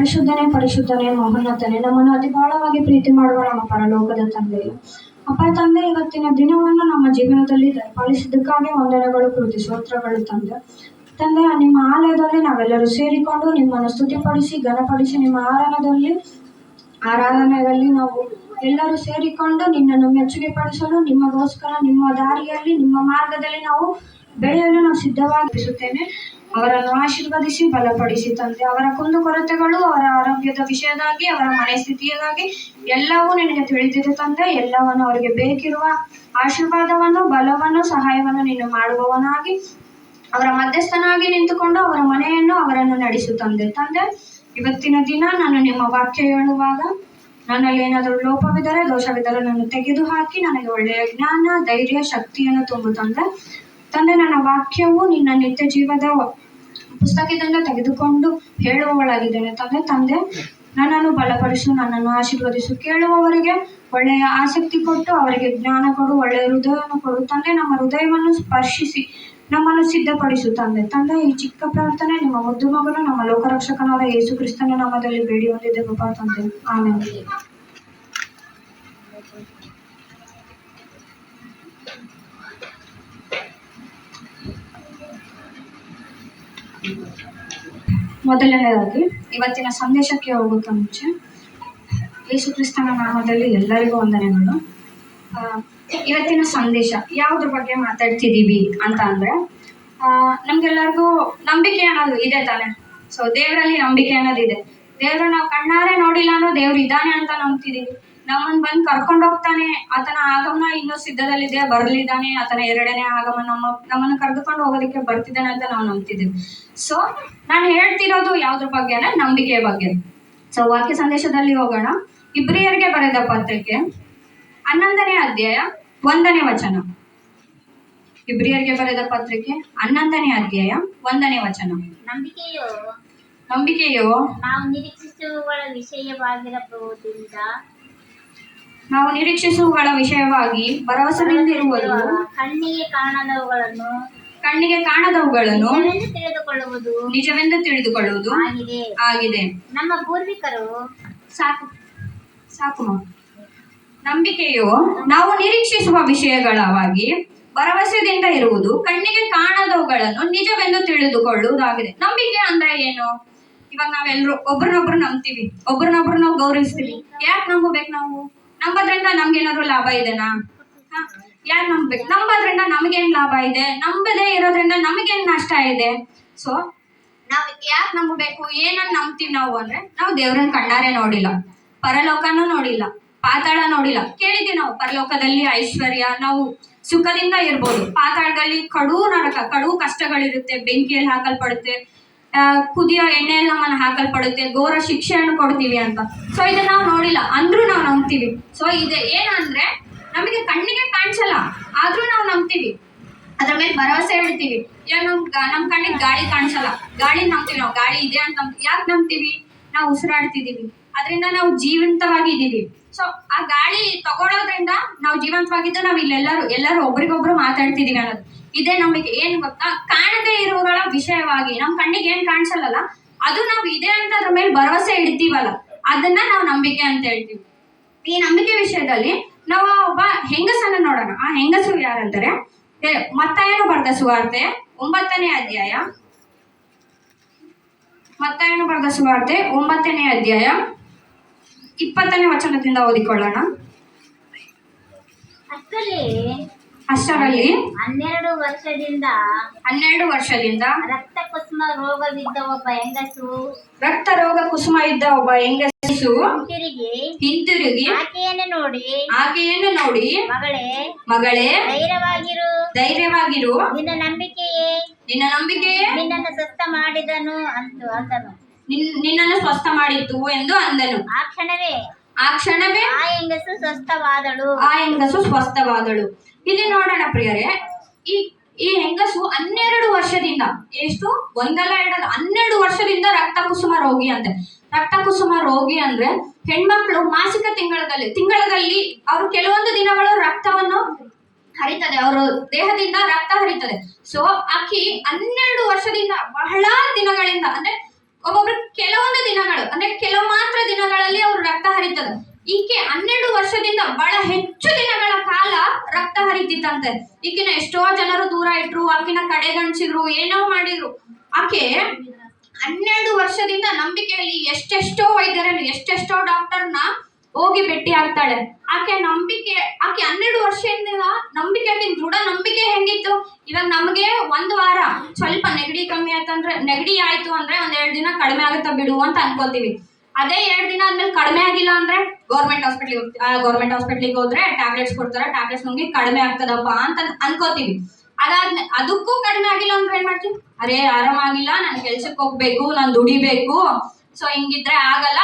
ಪರಿಶುದ್ಧನೇ ಪರಿಶುದ್ಧನೇ, ಮಹೋನ್ನತನೇ. ನಮ್ಮನ್ನು ಅತಿ ಬಹಳವಾಗಿ ಪ್ರೀತಿ ಮಾಡುವ ನಮ್ಮ ಪರಲೋಕದ ತಂದೆಯು ಅಪ್ಪ, ತಂದೆ, ಇವತ್ತಿನ ದಿನವನ್ನು ನಮ್ಮ ಜೀವನದಲ್ಲಿ ದಯಪಾಲಿಸಿದ್ದಕ್ಕಾಗಿ ವಂದನೆಗಳು, ಕೃತಿ ಸ್ತೋತ್ರಗಳು ತಂದೆ. ತಂದೆ, ನಿಮ್ಮ ಆಲಯದಲ್ಲಿ ನಾವೆಲ್ಲರೂ ಸೇರಿಕೊಂಡು ನಿಮ್ಮನ್ನು ಸ್ತುತಿಪಡಿಸಿ, ಘನಪಡಿಸಿ ನಿಮ್ಮ ಆರಾಧನೆಯಲ್ಲಿ ಆರಾಧನೆಯಲ್ಲಿ ನಾವು ಎಲ್ಲರೂ ಸೇರಿಕೊಂಡು ನಿನ್ನನ್ನು ಮೆಚ್ಚುಗೆ ಪಡಿಸಲು ನಿಮಗೋಸ್ಕರ ನಿಮ್ಮ ದಾರಿಯಲ್ಲಿ, ನಿಮ್ಮ ಮಾರ್ಗದಲ್ಲಿ ನಾವು ಬೆಳೆಯಲು ನಾವು ಸಿದ್ಧವಾಗಿಸುತ್ತೇನೆ ಅವರನ್ನು ಆಶೀರ್ವದಿಸಿ, ಬಲಪಡಿಸಿ ತಂದೆ. ಅವರ ಕುಂದು ಕೊರತೆಗಳು, ಅವರ ಆರೋಗ್ಯದ ವಿಷಯದಾಗಿ, ಅವರ ಮನೆ ಸ್ಥಿತಿಯದಾಗಿ ಎಲ್ಲವೂ ನಿನಗೆ ತಿಳಿದಿದೆ ತಂದೆ. ಎಲ್ಲವನ್ನು ಅವರಿಗೆ ಬೇಕಿರುವ ಆಶೀರ್ವಾದವನ್ನು, ಬಲವನ್ನು, ಸಹಾಯವನ್ನು ನೀನು ಮಾಡುವವನಾಗಿ, ಅವರ ಮಧ್ಯಸ್ಥನಾಗಿ ನಿಂತುಕೊಂಡು ಅವರ ಮನೆಯನ್ನು ಅವರನ್ನು ನಡೆಸು ತಂದೆ. ತಂದೆ, ಇವತ್ತಿನ ದಿನ ನಾನು ನಿಮ್ಮ ವಾಕ್ಯ ಹೇಳುವಾಗ ನನ್ನಲ್ಲಿ ಏನಾದರೂ ಲೋಪವಿದ್ದರೆ, ದೋಷವಿದ್ದರೆ ನಾನು ತೆಗೆದು ಹಾಕಿ ನನಗೆ ಒಳ್ಳೆಯ ಜ್ಞಾನ, ಧೈರ್ಯ, ಶಕ್ತಿಯನ್ನು ತುಂಬು ತಂದೆ. ತಂದೆ, ನನ್ನ ವಾಕ್ಯವು ನಿನ್ನ ನಿತ್ಯ ಜೀವದ ಪುಸ್ತಕದಿಂದ ತೆಗೆದುಕೊಂಡು ಹೇಳುವವಳಾಗಿದ್ದೇನೆ. ತಂದೆ ತಂದೆ, ನನ್ನನ್ನು ಬಲಪಡಿಸು, ನನ್ನನ್ನು ಆಶೀರ್ವದಿಸು. ಕೇಳುವವರಿಗೆ ಒಳ್ಳೆಯ ಆಸಕ್ತಿ ಕೊಟ್ಟು ಅವರಿಗೆ ಜ್ಞಾನ ಕೊಡು, ಒಳ್ಳೆಯ ಹೃದಯವನ್ನು ಕೊಡು. ತಂದೆ, ನಮ್ಮ ಹೃದಯವನ್ನು ಸ್ಪರ್ಶಿಸಿ, ನಮ್ಮನ್ನು ಸಿದ್ಧಪಡಿಸು. ತಂದೆ ತಂದೆ, ಈ ಚಿಕ್ಕ ಪ್ರಾರ್ಥನೆ ನಿಮ್ಮ ಮುದ್ದು ಮಗನು, ನಮ್ಮ ಲೋಕರಕ್ಷಕನಾದ ಯೇಸು ಕ್ರಿಸ್ತನ ನಾಮದಲ್ಲಿ ಬೇಡಿ ಹೊಂದಿದ್ದೆ ಗೊಬ್ಬರ ತಂದೆ ಆಮೇಲೆ ಮೊದಲನೇದಾಗಿ, ಇವತ್ತಿನ ಸಂದೇಶಕ್ಕೆ ಹೋಗೋಕೆ ಮುಂಚೆ ಯೇಸು ಕ್ರಿಸ್ತನ ನಾಮದಲ್ಲಿ ಎಲ್ಲರಿಗೂ ವಂದನೆಗಳು ಇವತ್ತಿನ ಸಂದೇಶ, ಯಾವುದ್ರ ಬಗ್ಗೆ ಮಾತಾಡ್ತಿದ್ದೀವಿ ಅಂತ ಅಂದರೆ ನಮ್ಗೆಲ್ಲರಿಗೂ ನಂಬಿಕೆ ಅನ್ನೋದು ಇದೆ ತಾನೆ. ಸೊ ದೇವರಲ್ಲಿ ನಂಬಿಕೆ ಅನ್ನೋದು ಇದೆ ದೇವ್ರ ನಾವು ಕಣ್ಣಾರೆ ನೋಡಿಲ್ಲ ಅನ್ನೋ ದೇವ್ರು ಇದ್ದಾನೆ ಅಂತ ನಂಬ್ತಿದೀವಿ ನಮ್ಮನ್ನ ಬಂದು ಕರ್ಕೊಂಡು ಹೋಗ್ತಾನೆ. ಆತನ ಆಗಮನ ಇನ್ನೂ ಸಿದ್ಧದಲ್ಲಿದೆ ಬರ್ಲಿದ್ದಾನೆ. ಆತನ ಎರಡನೇ ಆಗಮನ ನಮ್ಮ ನಮ್ಮನ್ನು ಕರೆದುಕೊಂಡು ಹೋಗೋದಕ್ಕೆ ಬರ್ತಿದ್ದಾನೆ ಅಂತ ನಾವು ನಂಬ್ತಿದ್ದೀವಿ. ಸೊ ನಾನು ಹೇಳ್ತಿರೋದು ಯಾವ್ದ್ರ ಬಗ್ಗೆ ಅಂದ್ರೆ ನಂಬಿಕೆಯ ಬಗ್ಗೆ. ಸೊ ವಾಕ್ಯ ಸಂದೇಶದಲ್ಲಿ ಹೋಗೋಣ. ಇಬ್ರಿಯರಿಗೆ ಬರೆದ ಪತ್ರಕ್ಕೆ ಹನ್ನೊಂದನೇ ಅಧ್ಯಾಯ ಒಂದನೇ ವಚನ. ಇಬ್ರಿಯರಿಗೆ ಬರೆದ ಪತ್ರಿಕೆ. ಹನ್ನೊಂದನೇ ಅಧ್ಯಾಯ ಒಂದನೇ ವಚನ. ನಂಬಿಕೆಯು ನಂಬಿಕೆಯು ನಾವು ನಿರೀಕ್ಷಿಸುವ ವಿಷಯವಾಗಿರಬಹುದರಿಂದ ನಾವು ನಿರೀಕ್ಷಿಸುವಗಳ ವಿಷಯವಾಗಿ ಭರವಸೆಗಳಿರುವುದು ಇರುವುದು ಕಣ್ಣಿಗೆ ಕಾಣದವುಗಳನ್ನು ಕಣ್ಣಿಗೆ ಕಾಣದವುಗಳನ್ನು ನಿಜವೆಂದು ತಿಳಿದುಕೊಳ್ಳುವುದು ನಿಜವೆಂದು ತಿಳಿದುಕೊಳ್ಳುವುದು ಆಗಿದೆ. ನಮ್ಮ ಪೂರ್ವಿಕರು ಸಾಕು. ಸಾಕು. ನಂಬಿಕೆಯು ನಾವು ನಿರೀಕ್ಷಿಸುವ ವಿಷಯಗಳವಾಗಿ ಭರವಸೆದಿಂದ ಇರುವುದು ಕಣ್ಣಿಗೆ ಕಾಣದವುಗಳನ್ನು ನಿಜವೆಂದು ತಿಳಿದುಕೊಳ್ಳುವುದಾಗಿದೆ. ನಂಬಿಕೆ ಅಂದ್ರೆ ಏನು? ಇವಾಗ ನಾವೆಲ್ಲರೂ ಒಬ್ರನ್ನೊಬ್ರು ನಂಬ್ತೀವಿ. ಒಬ್ರನ್ನೊಬ್ರು ನಾವು ಗೌರವಿಸ್ತೀವಿ. ಯಾಕೆ ನಂಬಬೇಕು ನಾವು? ನಂಬೋದ್ರಿಂದ ನಮ್ಗೇನಾದ್ರು ಲಾಭ ಇದೆನಾ? ಯಾಕೆ ನಂಬಬೇಕು ನಂಬೋದ್ರಿಂದ ನಮಗೇನ್ ಲಾಭ ಇದೆ? ನಂಬದೇ ಇರೋದ್ರಿಂದ ನಮಗೇನ್ ನಷ್ಟ ಇದೆ? ಸೊ ನಾವ್ ಯಾಕೆ ನಂಬಬೇಕು ಏನನ್ನ ನಂಬ್ತೀವಿ ನಾವು ಅಂದ್ರೆ, ನಾವು ದೇವ್ರನ್ನ ಕಣ್ಣಾರೆ ನೋಡಿಲ್ಲ. ಪರಲೋಕನೂ ನೋಡಿಲ್ಲ. ಪಾತಾಳ ನೋಡಿಲ್ಲ. ಕೇಳಿದ್ದೀವಿ ನಾವು, ಪರಲೋಕದಲ್ಲಿ ಐಶ್ವರ್ಯ, ನಾವು ಸುಖದಿಂದ ಇರ್ಬೋದು. ಪಾತಾಳದಲ್ಲಿ ಕಡು ನರಕ, ಕಡು ಕಷ್ಟಗಳಿರುತ್ತೆ, ಬೆಂಕಿಯಲ್ಲಿ ಹಾಕಲ್ಪಡುತ್ತೆ. ಆ, ಎಣ್ಣೆ ಎಲ್ಲ ನಮ್ಮನ್ನು ಹಾಕಲ್ಪಡುತ್ತೆ ಘೋರ ಶಿಕ್ಷೆಯನ್ನು ಕೊಡ್ತೀವಿ ಅಂತ. ಸೊ ಇದನ್ನ ನಾವು ನೋಡಿಲ್ಲ ಅಂದ್ರೂ ನಾವು ನಂಬ್ತೀವಿ. ಸೊ ಇದೆ ಏನಂದ್ರೆ ನಮಗೆ ಕಣ್ಣಿಗೆ ಕಾಣಿಸಲ್ಲ ಆದ್ರೂ ನಾವು ನಂಬ್ತೀವಿ. ಅದ್ರ ಮೇಲೆ ಭರವಸೆ ಇಡ್ತೀವಿ ಇವಾಗ ನಮ್ ನಮ್ ಕಣ್ಣಿಗೆ ಗಾಳಿ ಕಾಣಿಸಲ್ಲ ಗಾಳಿ ನಂಬ್ತೀವಿ ನಾವು ಗಾಳಿ ಇದೆ ಅಂತ ಯಾಕೆ ನಂಬ್ತೀವಿ? ನಾವು ಉಸಿರಾಡ್ತಿದೀವಿ. ಅದರಿಂದ ನಾವು ಜೀವಂತವಾಗಿ ಇದ್ದೀವಿ ಸೊ ಆ ಗಾಳಿ ತಗೊಳ್ಳೋದ್ರಿಂದ ನಾವು ಜೀವಂತವಾಗಿದ್ದು ನಾವು ಇಲ್ಲೆಲ್ಲರೂ ಎಲ್ಲರೂ ಒಬ್ರಿಗೊಬ್ರು ಮಾತಾಡ್ತಿದೀವಿ ಅನ್ನೋದು. ಇದೇ ನಮಗೆ ಏನು ಗೊತ್ತಾ? ಕಾಣದೇ ಇರುವಗಳ ವಿಷಯವಾಗಿ. ನಮ್ಮ ಕಣ್ಣಿಗೆ ಏನ್ ಕಾಣಿಸಲ್ಲ ಅದು ನಾವು ಇದೆ ಅಂತ ಅದ್ರ ಮೇಲೆ ಭರವಸೆ ಇಡ್ತೀವಲ್ಲ. ಅದನ್ನ ನಾವು ನಂಬಿಕೆ ಅಂತ ಹೇಳ್ತೀವಿ. ಈ ನಂಬಿಕೆ ವಿಷಯದಲ್ಲಿ ನಾವು ಒಬ್ಬ ಹೆಂಗಸನ್ನ ನೋಡೋಣ. ಆ ಹೆಂಗಸು ಯಾರಂತಾರೆ ಮತ್ತಾಯನು ಬರೆದ ಸುವಾರ್ತೆ ಒಂಬತ್ತನೇ ಅಧ್ಯಾಯ. ಮತ್ತಾಯನು ಬರ್ದ ಸುವಾರ್ತೆ ಒಂಬತ್ತನೇ ಅಧ್ಯಾಯ. ಇಪ್ಪತ್ತನೇ ವಚನದಿಂದ ಓದಿಕೊಳ್ಳೋಣ. ಅಷ್ಟರಲ್ಲಿ ಹನ್ನೆರಡು ವರ್ಷದಿಂದ ಹನ್ನೆರಡು ವರ್ಷದಿಂದ ರಕ್ತ ಕುಸುಮ ರೋಗವಿದ್ದ ಒಬ್ಬ ಹೆಂಗಸು ರಕ್ತ ರೋಗ ಕುಸುಮ ಇದ್ದ ಒಬ್ಬ ಹೆಂಗಸು ತಿರುಗಿ ಹಿಂತಿರುಗಿ ಆಕೆಯನ್ನು ನೋಡಿ ಆಕೆಯನ್ನು ನೋಡಿ ಮಗಳೇ ಮಗಳೇ ಧೈರ್ಯವಾಗಿರು. ಧೈರ್ಯವಾಗಿರು. ನಿನ್ನ ನಂಬಿಕೆಯೇ? ನಿನ್ನ ನಂಬಿಕೆಯೇ? ನಿನ್ನನ್ನು ಸ್ವಸ್ಥ ಮಾಡಿದನು ಅಂತು ಅಂದನು. ನಿನ್- ನಿನ್ನನ್ನು ಸ್ವಸ್ಥ ಮಾಡಿತ್ತು ಎಂದು ಅಂದನು. ಆ ಕ್ಷಣವೇ ಆ ಕ್ಷಣವೇ ಆ ಹೆಂಗಸು ಸ್ವಸ್ಥವಾದಳು. ಆ ಹೆಂಗಸು ಸ್ವಸ್ಥವಾದಳು. ಇಲ್ಲಿ ನೋಡೋಣ ಪ್ರಿಯರೇ, ಈ ಈ ಹೆಂಗಸು ಹನ್ನೆರಡು ವರ್ಷದಿಂದ, ಎಷ್ಟು? ಒಂದಲ್ಲ ಎರಡಲ್ಲ, ಹನ್ನೆರಡು ವರ್ಷದಿಂದ ರಕ್ತ ಕುಸುಮ ರೋಗಿ ಅಂತೆ. ರಕ್ತ ಕುಸುಮ ರೋಗಿ ಅಂದ್ರೆ ಹೆಣ್ಮಕ್ಳು ಮಾಸಿಕ ತಿಂಗಳದಲ್ಲಿ ತಿಂಗಳದಲ್ಲಿ ಅವರು ಕೆಲವೊಂದು ದಿನಗಳು ರಕ್ತವನ್ನು ಹರಿತದೆ, ಅವರ ದೇಹದಿಂದ ರಕ್ತ ಹರಿತದೆ. ಸೊ ಅಕ್ಕಿ ಹನ್ನೆರಡು ವರ್ಷದಿಂದ ಬಹಳ ದಿನಗಳಿಂದ, ಅಂದ್ರೆ ಒಬ್ಬೊಬ್ರು ಕೆಲವೊಂದು ದಿನಗಳು, ಅಂದ್ರೆ ಕೆಲವು ಮಾತ್ರ ದಿನಗಳಲ್ಲಿ ಅವರು ರಕ್ತ ಹರಿತದ. ಈಕೆ ಹನ್ನೆರಡು ವರ್ಷದಿಂದ ಬಹಳ ಹೆಚ್ಚು ದಿನಗಳ ಕಾಲ ರಕ್ತ ಹರಿತಿತ್ತಂತೆ ಈಕಿನ ಎಷ್ಟೋ ಜನರು ದೂರ ಇಟ್ರು, ಆಕಿನ ಕಡೆಗಣಿಸಿದ್ರು, ಏನೋ ಮಾಡಿದ್ರು. ಆಕೆ ಹನ್ನೆರಡು ವರ್ಷದಿಂದ ನಂಬಿಕೆಯಲ್ಲಿ ಎಷ್ಟೆಷ್ಟೋ ವೈದ್ಯರನ್ನು, ಎಷ್ಟೆಷ್ಟೋ ಡಾಕ್ಟರ್ನ ಹೋಗಿ ಭೇಟಿ ಆಗ್ತಾಳೆ. ಆಕೆ ನಂಬಿಕೆ, ಆಕೆ ಹನ್ನೆರಡು ವರ್ಷದಿಂದ ನಂಬಿಕೆ ದೃಢ ನಂಬಿಕೆ ಹೆಂಗಿತ್ತು? ಇವಾಗ ನಮಗೆ ಒಂದು ವಾರ, ಸ್ವಲ್ಪ ನೆಗಡಿ ಕಮ್ಮಿ ಆಯ್ತಂದ್ರೆ, ನೆಗಡಿ ಆಯ್ತು ಅಂದ್ರೆ ಒಂದ್ ಎರಡು ದಿನ ಕಡಿಮೆ ಆಗುತ್ತಾ ಬಿಡು ಅಂತ ಅನ್ಕೋತೀವಿ ಅದೇ ಎರಡ್ ದಿನ ಆದ್ಮೇಲೆ ಕಡಿಮೆ ಆಗಿಲ್ಲ ಅಂದ್ರೆ ಗೌರ್ಮೆಂಟ್ ಹಾಸ್ಪಿಟ್ಲಿಗೆ ಗೌರ್ಮೆಂಟ್ ಹಾಸ್ಪಿಟ್ಲಿಗೆ ಹೋದ್ರೆ ಟ್ಯಾಬ್ಲೆಟ್ಸ್ ಕೊಡ್ತಾರೆ ಟ್ಯಾಬ್ಲೆಟ್ಸ್ ನಮ್ಗೆ ಕಡಿಮೆ ಆಗ್ತದಪ್ಪ ಅಂತ ಅನ್ಕೋತೀವಿ. ಅದಾದ್ಮೇಲೆ ಅದಕ್ಕೂ ಕಡಿಮೆ ಆಗಿಲ್ಲ ಅಂದ್ರೆ ಏನ್ ಮಾಡ್ತೀವಿ? ಅರೇ, ಆರಾಮಾಗಿಲ್ಲ, ನಾನು ಕೆಲ್ಸಕ್ಕೆ ಹೋಗ್ಬೇಕು, ನಾನು ದುಡಿಬೇಕು. ಸೊ ಹಿಂಗಿದ್ರೆ ಆಗಲ್ಲ.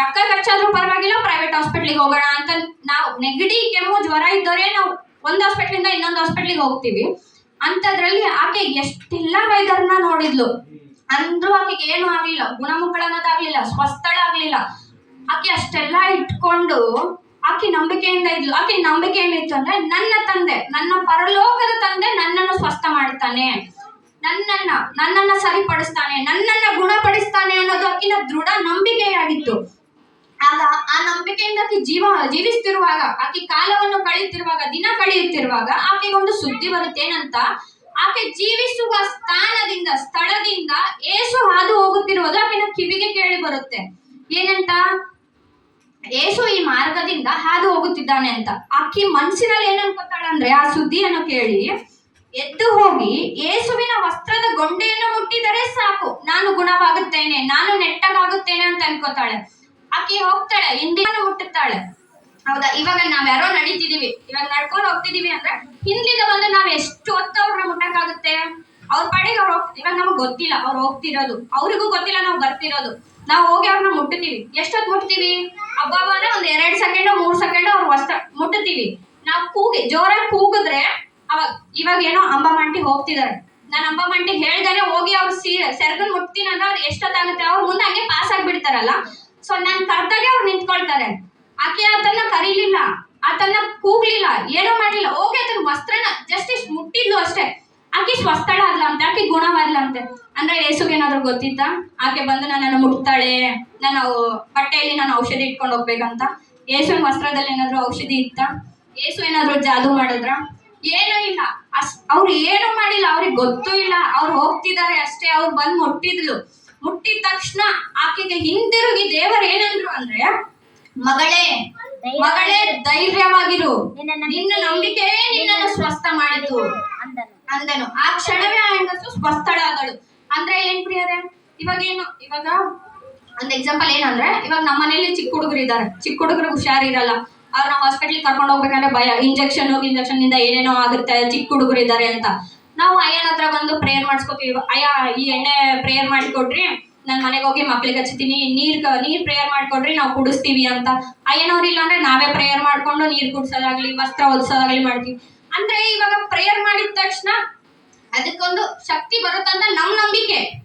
ರೊಕ್ಕ ಖರ್ಚಾದ್ರೂ ಪರವಾಗಿಲ್ಲ ಪ್ರೈವೇಟ್ ಹಾಸ್ಪಿಟ್ಲಿಗೆ ಹೋಗೋಣ ಅಂತ ನಾವು ನೆಗಡಿ, ಕೆಮ್ಮು, ಜ್ವರ ಇದ್ದವರೇ ನಾವು ಒಂದ್ ಹಾಸ್ಪಿಟ್ಲಿಂದ ಇನ್ನೊಂದು ಹಾಸ್ಪಿಟ್ಲಿಗೆ ಹೋಗ್ತೀವಿ. ಅಂತದ್ರಲ್ಲಿ ಆಕೆ ಎಷ್ಟೆಲ್ಲ ವೈದ್ಯರನ್ನ ನೋಡಿದ್ಲು. ಅಂದ್ರೂ ಆಕೆಗೆ ಏನು ಆಗ್ಲಿಲ್ಲ ಸ್ವಸ್ಥಳ ಸ್ವಸ್ಥಳಾಗ್ಲಿಲ್ಲ. ಆಕೆ ಅಷ್ಟೆಲ್ಲ ಇಟ್ಕೊಂಡು ಆಕೆ ನಂಬಿಕೆಯಿಂದ ಇದ್ಲು. ಆಕೆ ನಂಬಿಕೆ ಏನಿತ್ತು ಅಂದ್ರೆ ನನ್ನ ತಂದೆ, ನನ್ನ ಪರಲೋಕದ ತಂದೆ ನನ್ನನ್ನು ಸ್ವಸ್ಥ ಮಾಡ್ತಾನೆ. ನನ್ನನ್ನ ನನ್ನನ್ನ ಸರಿಪಡಿಸ್ತಾನೆ, ನನ್ನನ್ನ ಗುಣಪಡಿಸ್ತಾನೆ ಅನ್ನೋದು ಆಕಿನ ದೃಢ ನಂಬಿಕೆಯಾಗಿತ್ತು. ಆಗ ಆ ನಂಬಿಕೆಯಿಂದ ಆಕೆ ಜೀವ, ಜೀವಿಸ್ತಿರುವಾಗ, ಆಕೆ ಕಾಲವನ್ನು ಕಳೆಯುತ್ತಿರುವಾಗ, ದಿನ ಕಳೆಯುತ್ತಿರುವಾಗ ಆಕೆಗೊಂದು ಸುದ್ದಿ ಬರುತ್ತೆ ಏನಂತ? ಆಕೆ ಜೀವಿಸುವ ಸ್ಥಾನದಿಂದ, ಸ್ಥಳದಿಂದ ಏಸು ಹಾದು ಹೋಗುತ್ತಿರುವುದು ಆಕೆನ ಕಿವಿಗೆ ಕೇಳಿ ಬರುತ್ತೆ. ಏನಂತ? ಏಸು ಈ ಮಾರ್ಗದಿಂದ ಹಾದು ಹೋಗುತ್ತಿದ್ದಾನೆ ಅಂತ. ಆಕಿ ಮನಸ್ಸಿನಲ್ಲಿ ಏನ್ ಅನ್ಕೋತಾಳಂದ್ರೆ ಆ ಸುದ್ದಿಯನ್ನು ಕೇಳಿ, ಎದ್ದು ಹೋಗಿ ಏಸುವಿನ ವಸ್ತ್ರದ ಗೊಂಡೆಯನ್ನು ಮುಟ್ಟಿದರೆ ಸಾಕು. ನಾನು ಗುಣವಾಗುತ್ತೇನೆ, ನಾನು ನೆಟ್ಟಗಾಗುತ್ತೇನೆ ಅಂತ ಅನ್ಕೋತಾಳೆ. ಆಕಿ ಹೋಗ್ತಾಳೆ ಹಿಂದಿನ ಮುಟ್ಟುತ್ತಾಳೆ. ಹೌದಾ? ಇವಾಗ ನಾವ್ ಯಾರೋ ನಡೀತಿದೀವಿ. ಇವಾಗ ನಡ್ಕೊಂಡು ಹೋಗ್ತಿದೀವಿ ಅಂದ್ರೆ ಹಿಂದಿದ ಬಂದು ನಾವ್ ಎಷ್ಟು ಹೊತ್ತು ಅವ್ರನ್ನ ಮುಟ್ಟಕ್ಕಾಗುತ್ತೆ? ಅವ್ರ ಪಾಡಿಗೆ ಅವ್ರು ಹೋಗ್ತೀವಿ ಇವಾಗ ನಮಗ್ ಗೊತ್ತಿಲ್ಲ. ಅವ್ರು ಹೋಗ್ತಿರೋದು. ಅವ್ರಿಗೂ ಗೊತ್ತಿಲ್ಲ ನಾವು ಬರ್ತಿರೋದು. ನಾವು ಹೋಗಿ ಅವ್ರನ್ನ ಮುಟ್ಟುತ್ತೀವಿ. ಎಷ್ಟೊತ್ತು ಮುಟ್ತೀವಿ? ಹಬ್ಬನೇ ಒಂದ್ ಎರಡ್ ಸೆಕೆಂಡ್, ಮೂರ್ ಸೆಕೆಂಡ್ ಅವ್ರು ವಸ್ತ ಮುಟ್ಟತೀವಿ ನಾವು ಕೂಗಿ ಜೋರಾಗಿ ಕೂಗಿದ್ರೆ ಅವಾಗ ಇವಾಗ ಏನೋ ಅಂಬ ಮಂಟಿ ಹೋಗ್ತಿದಾರೆ. ನಾನು ಅಂಬ ಮಂಟಿ ಹೇಳ್ದಾನೆ ಹೋಗಿ ಅವ್ರು ಸೀ ಸೆರಗನ್ ಮುಟ್ತೀನಿ ಅಂದ್ರೆ ಅವ್ರು ಎಷ್ಟೊತ್ತಾಗುತ್ತೆ? ಅವ್ರು ಮುಂದೆ ಹಂಗೆ ಪಾಸ್ ಆಗ್ಬಿಡ್ತಾರಲ್ಲ? ಸೊ ನಾನು ಕರ್ತಾಗೆ ಅವ್ರು ನಿಂತ್ಕೊಳ್ತಾರೆ. ಆಕೆ ಆತನ ಕರೀಲಿಲ್ಲ ಆತನ ಕೂಗ್ಲಿಲ್ಲ, ಏನೋ ಮಾಡಲಿಲ್ಲ. ಹೋಗಿ ಆತನ ವಸ್ತ್ರನ ಜಸ್ಟ್ ಇಷ್ಟು ಮುಟ್ಟಿದ್ಲು ಅಷ್ಟೇ. ಆಕೆ ಸ್ವಸ್ಥಳ ಆದ್ಲಂತೆ, ಆಕೆ ಗುಣವಾದ್ಲಂತೆ. ಅಂದ್ರೆ ಯೇಸುಗೆ ಏನಾದ್ರು ಗೊತ್ತಿತ್ತ? ಆಕೆ ಬಂದು ನನ್ನನ್ನು ಮುಟ್ತಾಳೆ ನಾನು ಅವ್- ಬಟ್ಟೆಯಲ್ಲಿ ನಾನು ಔಷಧಿ ಇಟ್ಕೊಂಡು ಹೋಗ್ಬೇಕಂತ. ಯೇಸುವಿನ ವಸ್ತ್ರದಲ್ಲಿ ಏನಾದ್ರು ಔಷಧಿ ಇತ್ತ? ಯೇಸು ಏನಾದ್ರು ಜಾದು ಮಾಡಿದ್ರ? ಏನೂ ಇಲ್ಲ. ಅಸ್ ಅವ್ರು ಏನು ಮಾಡಿಲ್ಲ, ಅವ್ರಿಗೆ ಗೊತ್ತೂ ಇಲ್ಲ. ಅವ್ರು ಹೋಗ್ತಿದ್ದಾರೆ ಅಷ್ಟೇ, ಅವ್ರು ಬಂದು ಮುಟ್ಟಿದ್ಲು. ಮುಟ್ಟಿದ ತಕ್ಷಣ ಆಕೆಗೆ ಹಿಂದಿರುಗಿ ದೇವರು ಏನಂದ್ರು ಅಂದ್ರೆ ಮಗಳೇ ಮಗಳೇ ಧೈರ್ಯವಾಗಿರು. ನಿನ್ನ ನಂಬಿಕೆಯೇ ನಿನ್ನನ್ನು ಸ್ವಸ್ಥ ಮಾಡಿತು. ಅಂದನು. ಆ ಕ್ಷಣವೇ ಆ ಹೆಂಗಸು ಸ್ವಸ್ಥಳಾದಳು. ಅಂದ್ರೆ ಏನ್ ಪ್ರಿಯರೇ? ಇವಾಗ ಏನು? ಇವಾಗ ಒಂದ್ ಎಕ್ಸಾಂಪಲ್ ಏನಂದ್ರೆ ಇವಾಗ ನಮ್ಮ ಮನೇಲಿ ಚಿಕ್ಕ ಹುಡುಗರು ಇದ್ದಾರೆ. ಚಿಕ್ಕ ಹುಡುಗರು ಹುಷಾರಿರಲ್ಲ. ಅವ್ರನ್ನ ಹಾಸ್ಪಿಟ್ಲ್ ಕರ್ಕೊಂಡು ಹೋಗ್ಬೇಕಂದ್ರೆ ಭಯ. ಇಂಜೆಕ್ಷನ್ ಇಂಜೆಕ್ಷನ್ ಇಂದ ಏನೇನೋ ಆಗುತ್ತೆ. ಚಿಕ್ಕ ಹುಡುಗರು ಇದ್ದಾರೆ ಅಂತ. ನಾವು ಅಯ್ಯನ ಹತ್ರ ಬಂದು ಪ್ರೇಯರ್ ಮಾಡಿಸ್ಕೋತೀವಿ. ಅಯ್ಯ ಈ ಎಣ್ಣೆ ಪ್ರೇಯರ್ ಮಾಡಿಕೊಡ್ರಿ. ನಾನು ಮನೆಗೆ ಹೋಗಿ ಮಕ್ಳಿಗೆ ಹಚ್ತೀನಿ ನೀರ್ ನೀರ್ ಪ್ರೇಯರ್ ಮಾಡ್ಕೊಡ್ರಿ ನಾವು ಕುಡಿಸ್ತೀವಿ ಅಂತ. ಅಯ್ಯನವ್ರು ಇಲ್ಲ ಅಂದ್ರೆ ನಾವೇ ಪ್ರೇಯರ್ ಮಾಡ್ಕೊಂಡು ನೀರ್ ಕುಡಿಸೋದಾಗ್ಲಿ, ವಸ್ತ್ರ ಹೊಲ್ಸೋದಾಗ್ಲಿ ಮಾಡ್ತೀವಿ. ಅಂದ್ರೆ ಇವಾಗ ಪ್ರೇಯರ್ ಮಾಡಿದ ತಕ್ಷಣ ಅದಕ್ಕೊಂದು ಶಕ್ತಿ ಬರುತ್ತಂತ ನಮ್ ನಂಬಿಕೆ.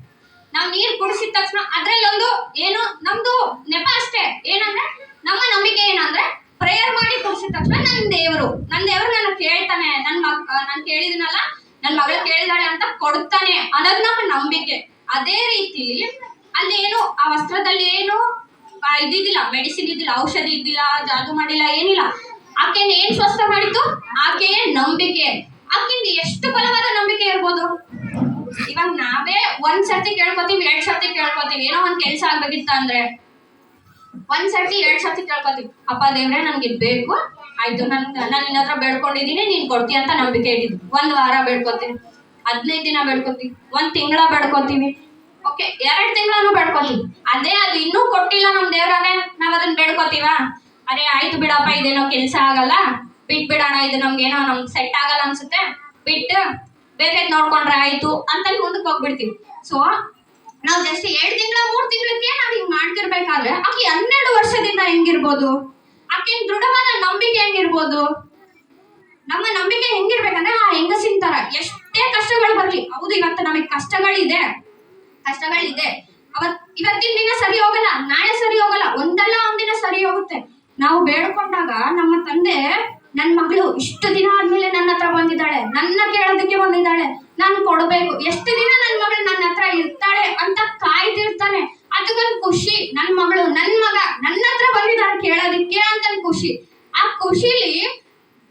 ನಾವ್ ನೀರ್ ಕುಡಿಸಿದ ತಕ್ಷಣ ಅದ್ರಲ್ಲೊಂದು ಏನು, ನಮ್ದು ನೆಪ ಅಷ್ಟೇ. ಏನಂದ್ರೆ, ನಮ್ಮ ನಂಬಿಕೆ ಏನಂದ್ರೆ ಪ್ರೇಯರ್ ಮಾಡಿ ಕುಡಿಸಿದ ತಕ್ಷಣ ನನ್ ದೇವರು ನನ್ ದೇವರು ನನ್ನ ಕೇಳ್ತಾನೆ. ನನ್ ಮಗ್ ನಾನು ಕೇಳಿದ್ನಲ್ಲ, ನನ್ ಮಗಳು ಕೇಳಿದಾಳೆ ಅಂತ ಕೊಡ್ತಾನೆ. ಅನ್ನೋದು ನಮ್ಮ ನಂಬಿಕೆ. ಅದೇ ರೀತಿ ಅಲ್ಲಿ ಏನು ಆ ವಸ್ತ್ರದಲ್ಲಿ ಏನು ಇದಿದ್ದಿಲ್ಲ ಮೆಡಿಸಿನ್ ಇದ್ದಿಲ್ಲ, ಔಷಧಿ ಇದ್ದಿಲ್ಲ, ಜಾದು ಮಾಡಿಲ್ಲ, ಏನಿಲ್ಲ. ಆಕೆನ ಏನ್ ಸ್ವಸ್ಥ ಮಾಡಿತ್ತು? ಆಕೆಯ ನಂಬಿಕೆ. ಆಕೆಯಿಂದ ಎಷ್ಟು ಬಲವಾದ ನಂಬಿಕೆ ಇರ್ಬೋದು? ಇವಾಗ ನಾವೇ ಒಂದ್ ಸರ್ತಿ ಕೇಳ್ಕೊತೀವಿ, ಎರಡ್ ಸರ್ತಿ ಕೇಳ್ಕೊತೀವಿ. ಏನೋ ಒಂದ್ ಕೆಲ್ಸ ಆಗ್ಬೇಕಿತ್ತ ಅಂದ್ರೆ. ಒಂದ್ ಸರ್ತಿ, ಎರಡ್ ಸರ್ತಿ ಕೇಳ್ಕೊತೀವಿ. ಅಪ್ಪ ದೇವ್ರೆ ನನ್ಗೆ ಇದ್ ಬೇಕು. ಆಯ್ತು, ನನ್, ನಾನು ನಿನ್ನ ಹತ್ರ ಬೇಡ್ಕೊಂಡಿದೀನಿ ನೀನ್ ಕೊಡ್ತೀಯ ಅಂತ ನಂಬಿಕೆ ಇಟ್ಟಿದ್ವಿ. ಒಂದ್ ವಾರ ಬೇಡ್ಕೊತೀವಿ. ಹದಿನೈದು ದಿನ ಬೇಡ್ಕೊತೀವಿ, ಒಂದ್ ತಿಂಗಳ ಬೇಡ್ಕೊತೀವಿ. ಓಕೆ ಎರಡ್ ತಿಂಗಳನ್ನು ಬೇಡ್ಕೊತೀವಿ. ಅದೇ ಅದು ಇನ್ನೂ ಕೊಟ್ಟಿಲ್ಲ ನಮ್ ದೇವ್ರನ್ನೇ, ನಾವ್ ಅದನ್ನ ಬೇಡ್ಕೊತೀವ? ಅರೆ, ಆಯ್ತು ಬಿಡಪ್ಪ, ಇದೇನೋ ಕೆಲ್ಸ ಆಗಲ್ಲ. ಬಿಟ್ ಬಿಡೋಣ, ಇದು ನಮ್ಗೇನೋ ನಮ್ಗೆ ಸೆಟ್ ಆಗಲ್ಲ ಅನ್ಸುತ್ತೆ. ಬಿಟ್ಟು ಬೇರೆ ನೋಡ್ಕೊಂಡ್ರೆ ಆಯ್ತು ಅಂತ ಮುಂದಕ್ಕೆ ಹೋಗ್ಬಿಡ್ತೀವಿ. ಸೊ ನಾವು ಜಸ್ಟ್ ಎರಡ್ ತಿಂಗಳ, ಮೂರ್ ತಿಂಗಳಕ್ಕೆ ನಾವ್ ಹಿಂಗ್ ಮಾಡ್ತಿರ್ಬೇಕಾದ್ರೆ ಆಕೆ ಹನ್ನೆರಡು ವರ್ಷದಿಂದ ಹೆಂಗಿರ್ಬೋದು? ಆಕಿನ ದೃಢವಾದ ನಂಬಿಕೆ ಹೆಂಗಿರ್ಬೋದು? ನಮ್ಮ ನಂಬಿಕೆ ಹೆಂಗಿರ್ಬೇಕಂದ್ರೆ ಆ ಹೆಂಗಸಿನ ತರ, ಎಷ್ಟೇ ಎಷ್ಟೇ ಕಷ್ಟಗಳು ಬರಲಿ. ಹೌದು, ಇವತ್ತು ನಮಗೆ ಕಷ್ಟಗಳಿದೆ. ಕಷ್ಟಗಳಿದೆ. ಅವತ್, ಇವತ್ತಿನ ದಿನ ಸರಿ ಹೋಗಲ್ಲ, ನಾಳೆ ಸರಿ ಹೋಗಲ್ಲ, ಒಂದಲ್ಲ ಒಂದಿನ ಸರಿ ಹೋಗುತ್ತೆ. ನಾವು ಬೇಡ್ಕೊಂಡಾಗ ನಮ್ಮ ತಂದೆ ನನ್ನ ಮಗಳು ಇಷ್ಟು ದಿನ ಆದ್ಮೇಲೆ ನನ್ನ ಹತ್ರ ಬಂದಿದ್ದಾಳೆ, ನನ್ನ ಕೇಳೋದಕ್ಕೆ ಬಂದಿದ್ದಾಳೆ, ನಾನು ಕೊಡಬೇಕು, ಎಷ್ಟು ದಿನ ನನ್ನ ಮಗಳು ನನ್ನ ಹತ್ರ ಇರ್ತಾಳೆ ಅಂತ ಕಾಯ್ದಿರ್ತಾನೆ ಅದಕ್ಕೊಂದು ಖುಷಿ ನನ್ನ ಮಗಳು ನನ್ನ ಮಗ, ನನ್ನ ಹತ್ರ ಬಂದಿದ್ದಾಳೆ ಕೇಳೋದಕ್ಕೆ ಅಂತ ಖುಷಿ. ಆ ಖುಷಿಲಿ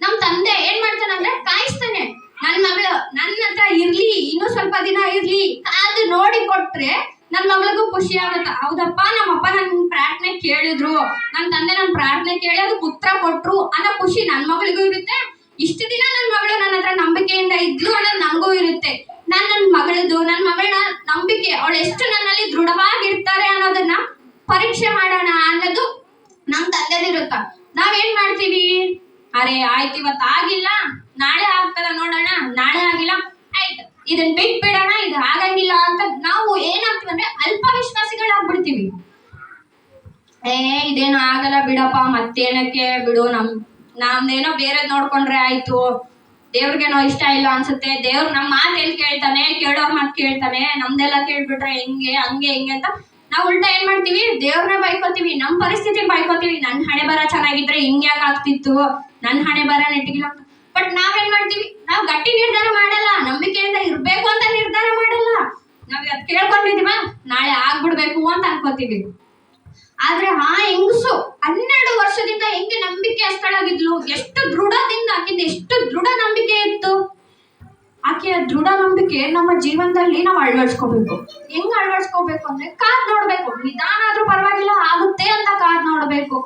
ನಮ್ಮ ತಂದೆ ಏನ್ ಮಾಡ್ತಾನೆ ಅಂದ್ರೆ ಕಾಯಿಸ್ತಾನೆ. ನನ್ ಮಗಳು ನನ್ನ ಹತ್ರ ಇರ್ಲಿ, ಇನ್ನೂ ಸ್ವಲ್ಪ ದಿನ ಇರ್ಲಿ, ಅದು ನೋಡಿ ಕೊಟ್ರೆ ನನ್ ಮಗಳಿಗೂ ಖುಷಿ ಆಗುತ್ತೆ. ಹೌದಪ್ಪ, ನಮ್ಮಪ್ಪ ನನ್ ಪ್ರಾರ್ಥನೆ ಕೇಳಿದ್ರು. ನನ್ ತಂದೆ ನನ್ ಪ್ರಾರ್ಥನೆ ಕೇಳಿ ಅದಕ್ಕೆ ಉತ್ತರ ಕೊಟ್ರು. ಅನ್ನೋ ಖುಷಿ ನನ್ ಮಗಳಿಗೂ ಇರುತ್ತೆ. ಇಷ್ಟು ದಿನ ನನ್ ಮಗಳು ನನ್ನ ಹತ್ರ ನಂಬಿಕೆಯಿಂದ ಇದ್ಲು ಅನ್ನೋದು ನನಗೂ ಇರುತ್ತೆ. ನನ್ ನನ್ ಮಗಳದು ನನ್ ಮಗಳನ್ನ ನಂಬಿಕೆ, ಅವಳು ಎಷ್ಟು ನನ್ನಲ್ಲಿ ದೃಢವಾಗಿರ್ತಾರೆ ಅನ್ನೋದನ್ನ ಪರೀಕ್ಷೆ ಮಾಡೋಣ ಅನ್ನೋದು ನಮ್ ತಂದೆದಿರುತ್ತ. ನಾವೇನ್ ಮಾಡ್ತೀವಿ? ಅರೆ, ಆಯ್ತು, ಇವತ್ತು ಆಗಿಲ್ಲ. ನಾಳೆ ಆಗ್ತದ ನೋಡೋಣ. ನಾಳೆ ಆಗಿಲ್ಲ. ಆಯ್ತು. ಇದನ್ನ ಬಿಟ್ಬಿಡೋಣ. ಇದು ಆಗಂಗಿಲ್ಲ ಅಂತ ನಾವು ಏನಾಗ್ತೀವಿ ಅಂದ್ರೆ ಅಲ್ಪ ವಿಶ್ವಾಸಿಗಳಾಗ್ಬಿಡ್ತೀವಿ ಏ, ಇದೇನು ಆಗಲ್ಲ ಬಿಡಪ್ಪ. ಮತ್ತೇನಕ್ಕೆ ಬಿಡು ನಮ್, ನಮ್ದೇನೋ ಬೇರೆದ್ ನೋಡ್ಕೊಂಡ್ರೆ ಆಯ್ತು. ದೇವ್ರಿಗೇನೋ ಇಷ್ಟ ಇಲ್ಲ ಅನ್ಸುತ್ತೆ. ದೇವ್ರ ನಮ್ಮ ಮಾತು ಎಲ್ಲಿ ಕೇಳ್ತಾನೆ, ಕೇಳೋರ್ ಮಾತು ಕೇಳ್ತಾನೆ. ನಮ್ದೆಲ್ಲ ಕೇಳ್ಬಿಟ್ರೆ ಹೆಂಗೆ, ಹಂಗೆ, ಹಿಂಗೆ ಅಂತ ನಾವು ಉಲ್ಟಾ ಏನ್ ಮಾಡ್ತೀವಿ? ದೇವ್ರನ್ನ ಬೈಕೋತೀವಿ, ನಮ್ ಪರಿಸ್ಥಿತಿ ಬೈಕೋತೀವಿ. ನನ್ ಹಣೆ ಬರ ಚೆನ್ನಾಗಿದ್ರೆ ಹಿಂಗ್ಯಾಕ್ ಆಗ್ತಿತ್ತು? ನನ್ ಹಣೆ ಬರ ನೆಟ್ಟಿಗಿಲ್ಲ ಬಟ್ ನಾವೇನ್ ಮಾಡ್ತೀವಿ? ನಾವ್ ಗಟ್ಟಿ ನಿರ್ಧಾರ ಮಾಡಲ್ಲ. ನಂಬಿಕೆಯಿಂದ ಇರ್ಬೇಕು ಅಂತ ನಿರ್ಧಾರ ಮಾಡಲ್ಲ. ನಾವ್ ಇವತ್ತು ಕೇಳ್ಕೊಂಡಿದೀವ, ನಾಳೆ ಆಗ್ಬಿಡ್ಬೇಕು ಅಂತ ಅನ್ಕೋತೀವಿ. ಆದ್ರೆ ಆ ಹೆಂಗಸು ಹನ್ನೆರಡು ವರ್ಷದಿಂದ ಹೆಂಗೆ ನಂಬಿಕೆ ಅಷ್ಟಳಾಗಿದ್ಲು? ಎಷ್ಟು ದೃಢದಿಂದ ಆಕಿಂದ ಎಷ್ಟು ದೃಢ ಆಕೆಯ ದೃಢ ನಂಬಿಕೆ ನಮ್ಮ ಜೀವನದಲ್ಲಿ ನಾವು ಅಳವಡಿಸ್ಕೋಬೇಕು. ಹೆಂಗ್ ಅಳವಡಿಸ್ಕೋಬೇಕು ಅಂದ್ರೆ ಕಾದ್ ನೋಡ್ಬೇಕು. ನಿಧಾನ ಆದ್ರೂ ಪರವಾಗಿಲ್ಲ, ಆಗುತ್ತೆ ಅಂತ ಕಾದ್ ನೋಡ್ಬೇಕು.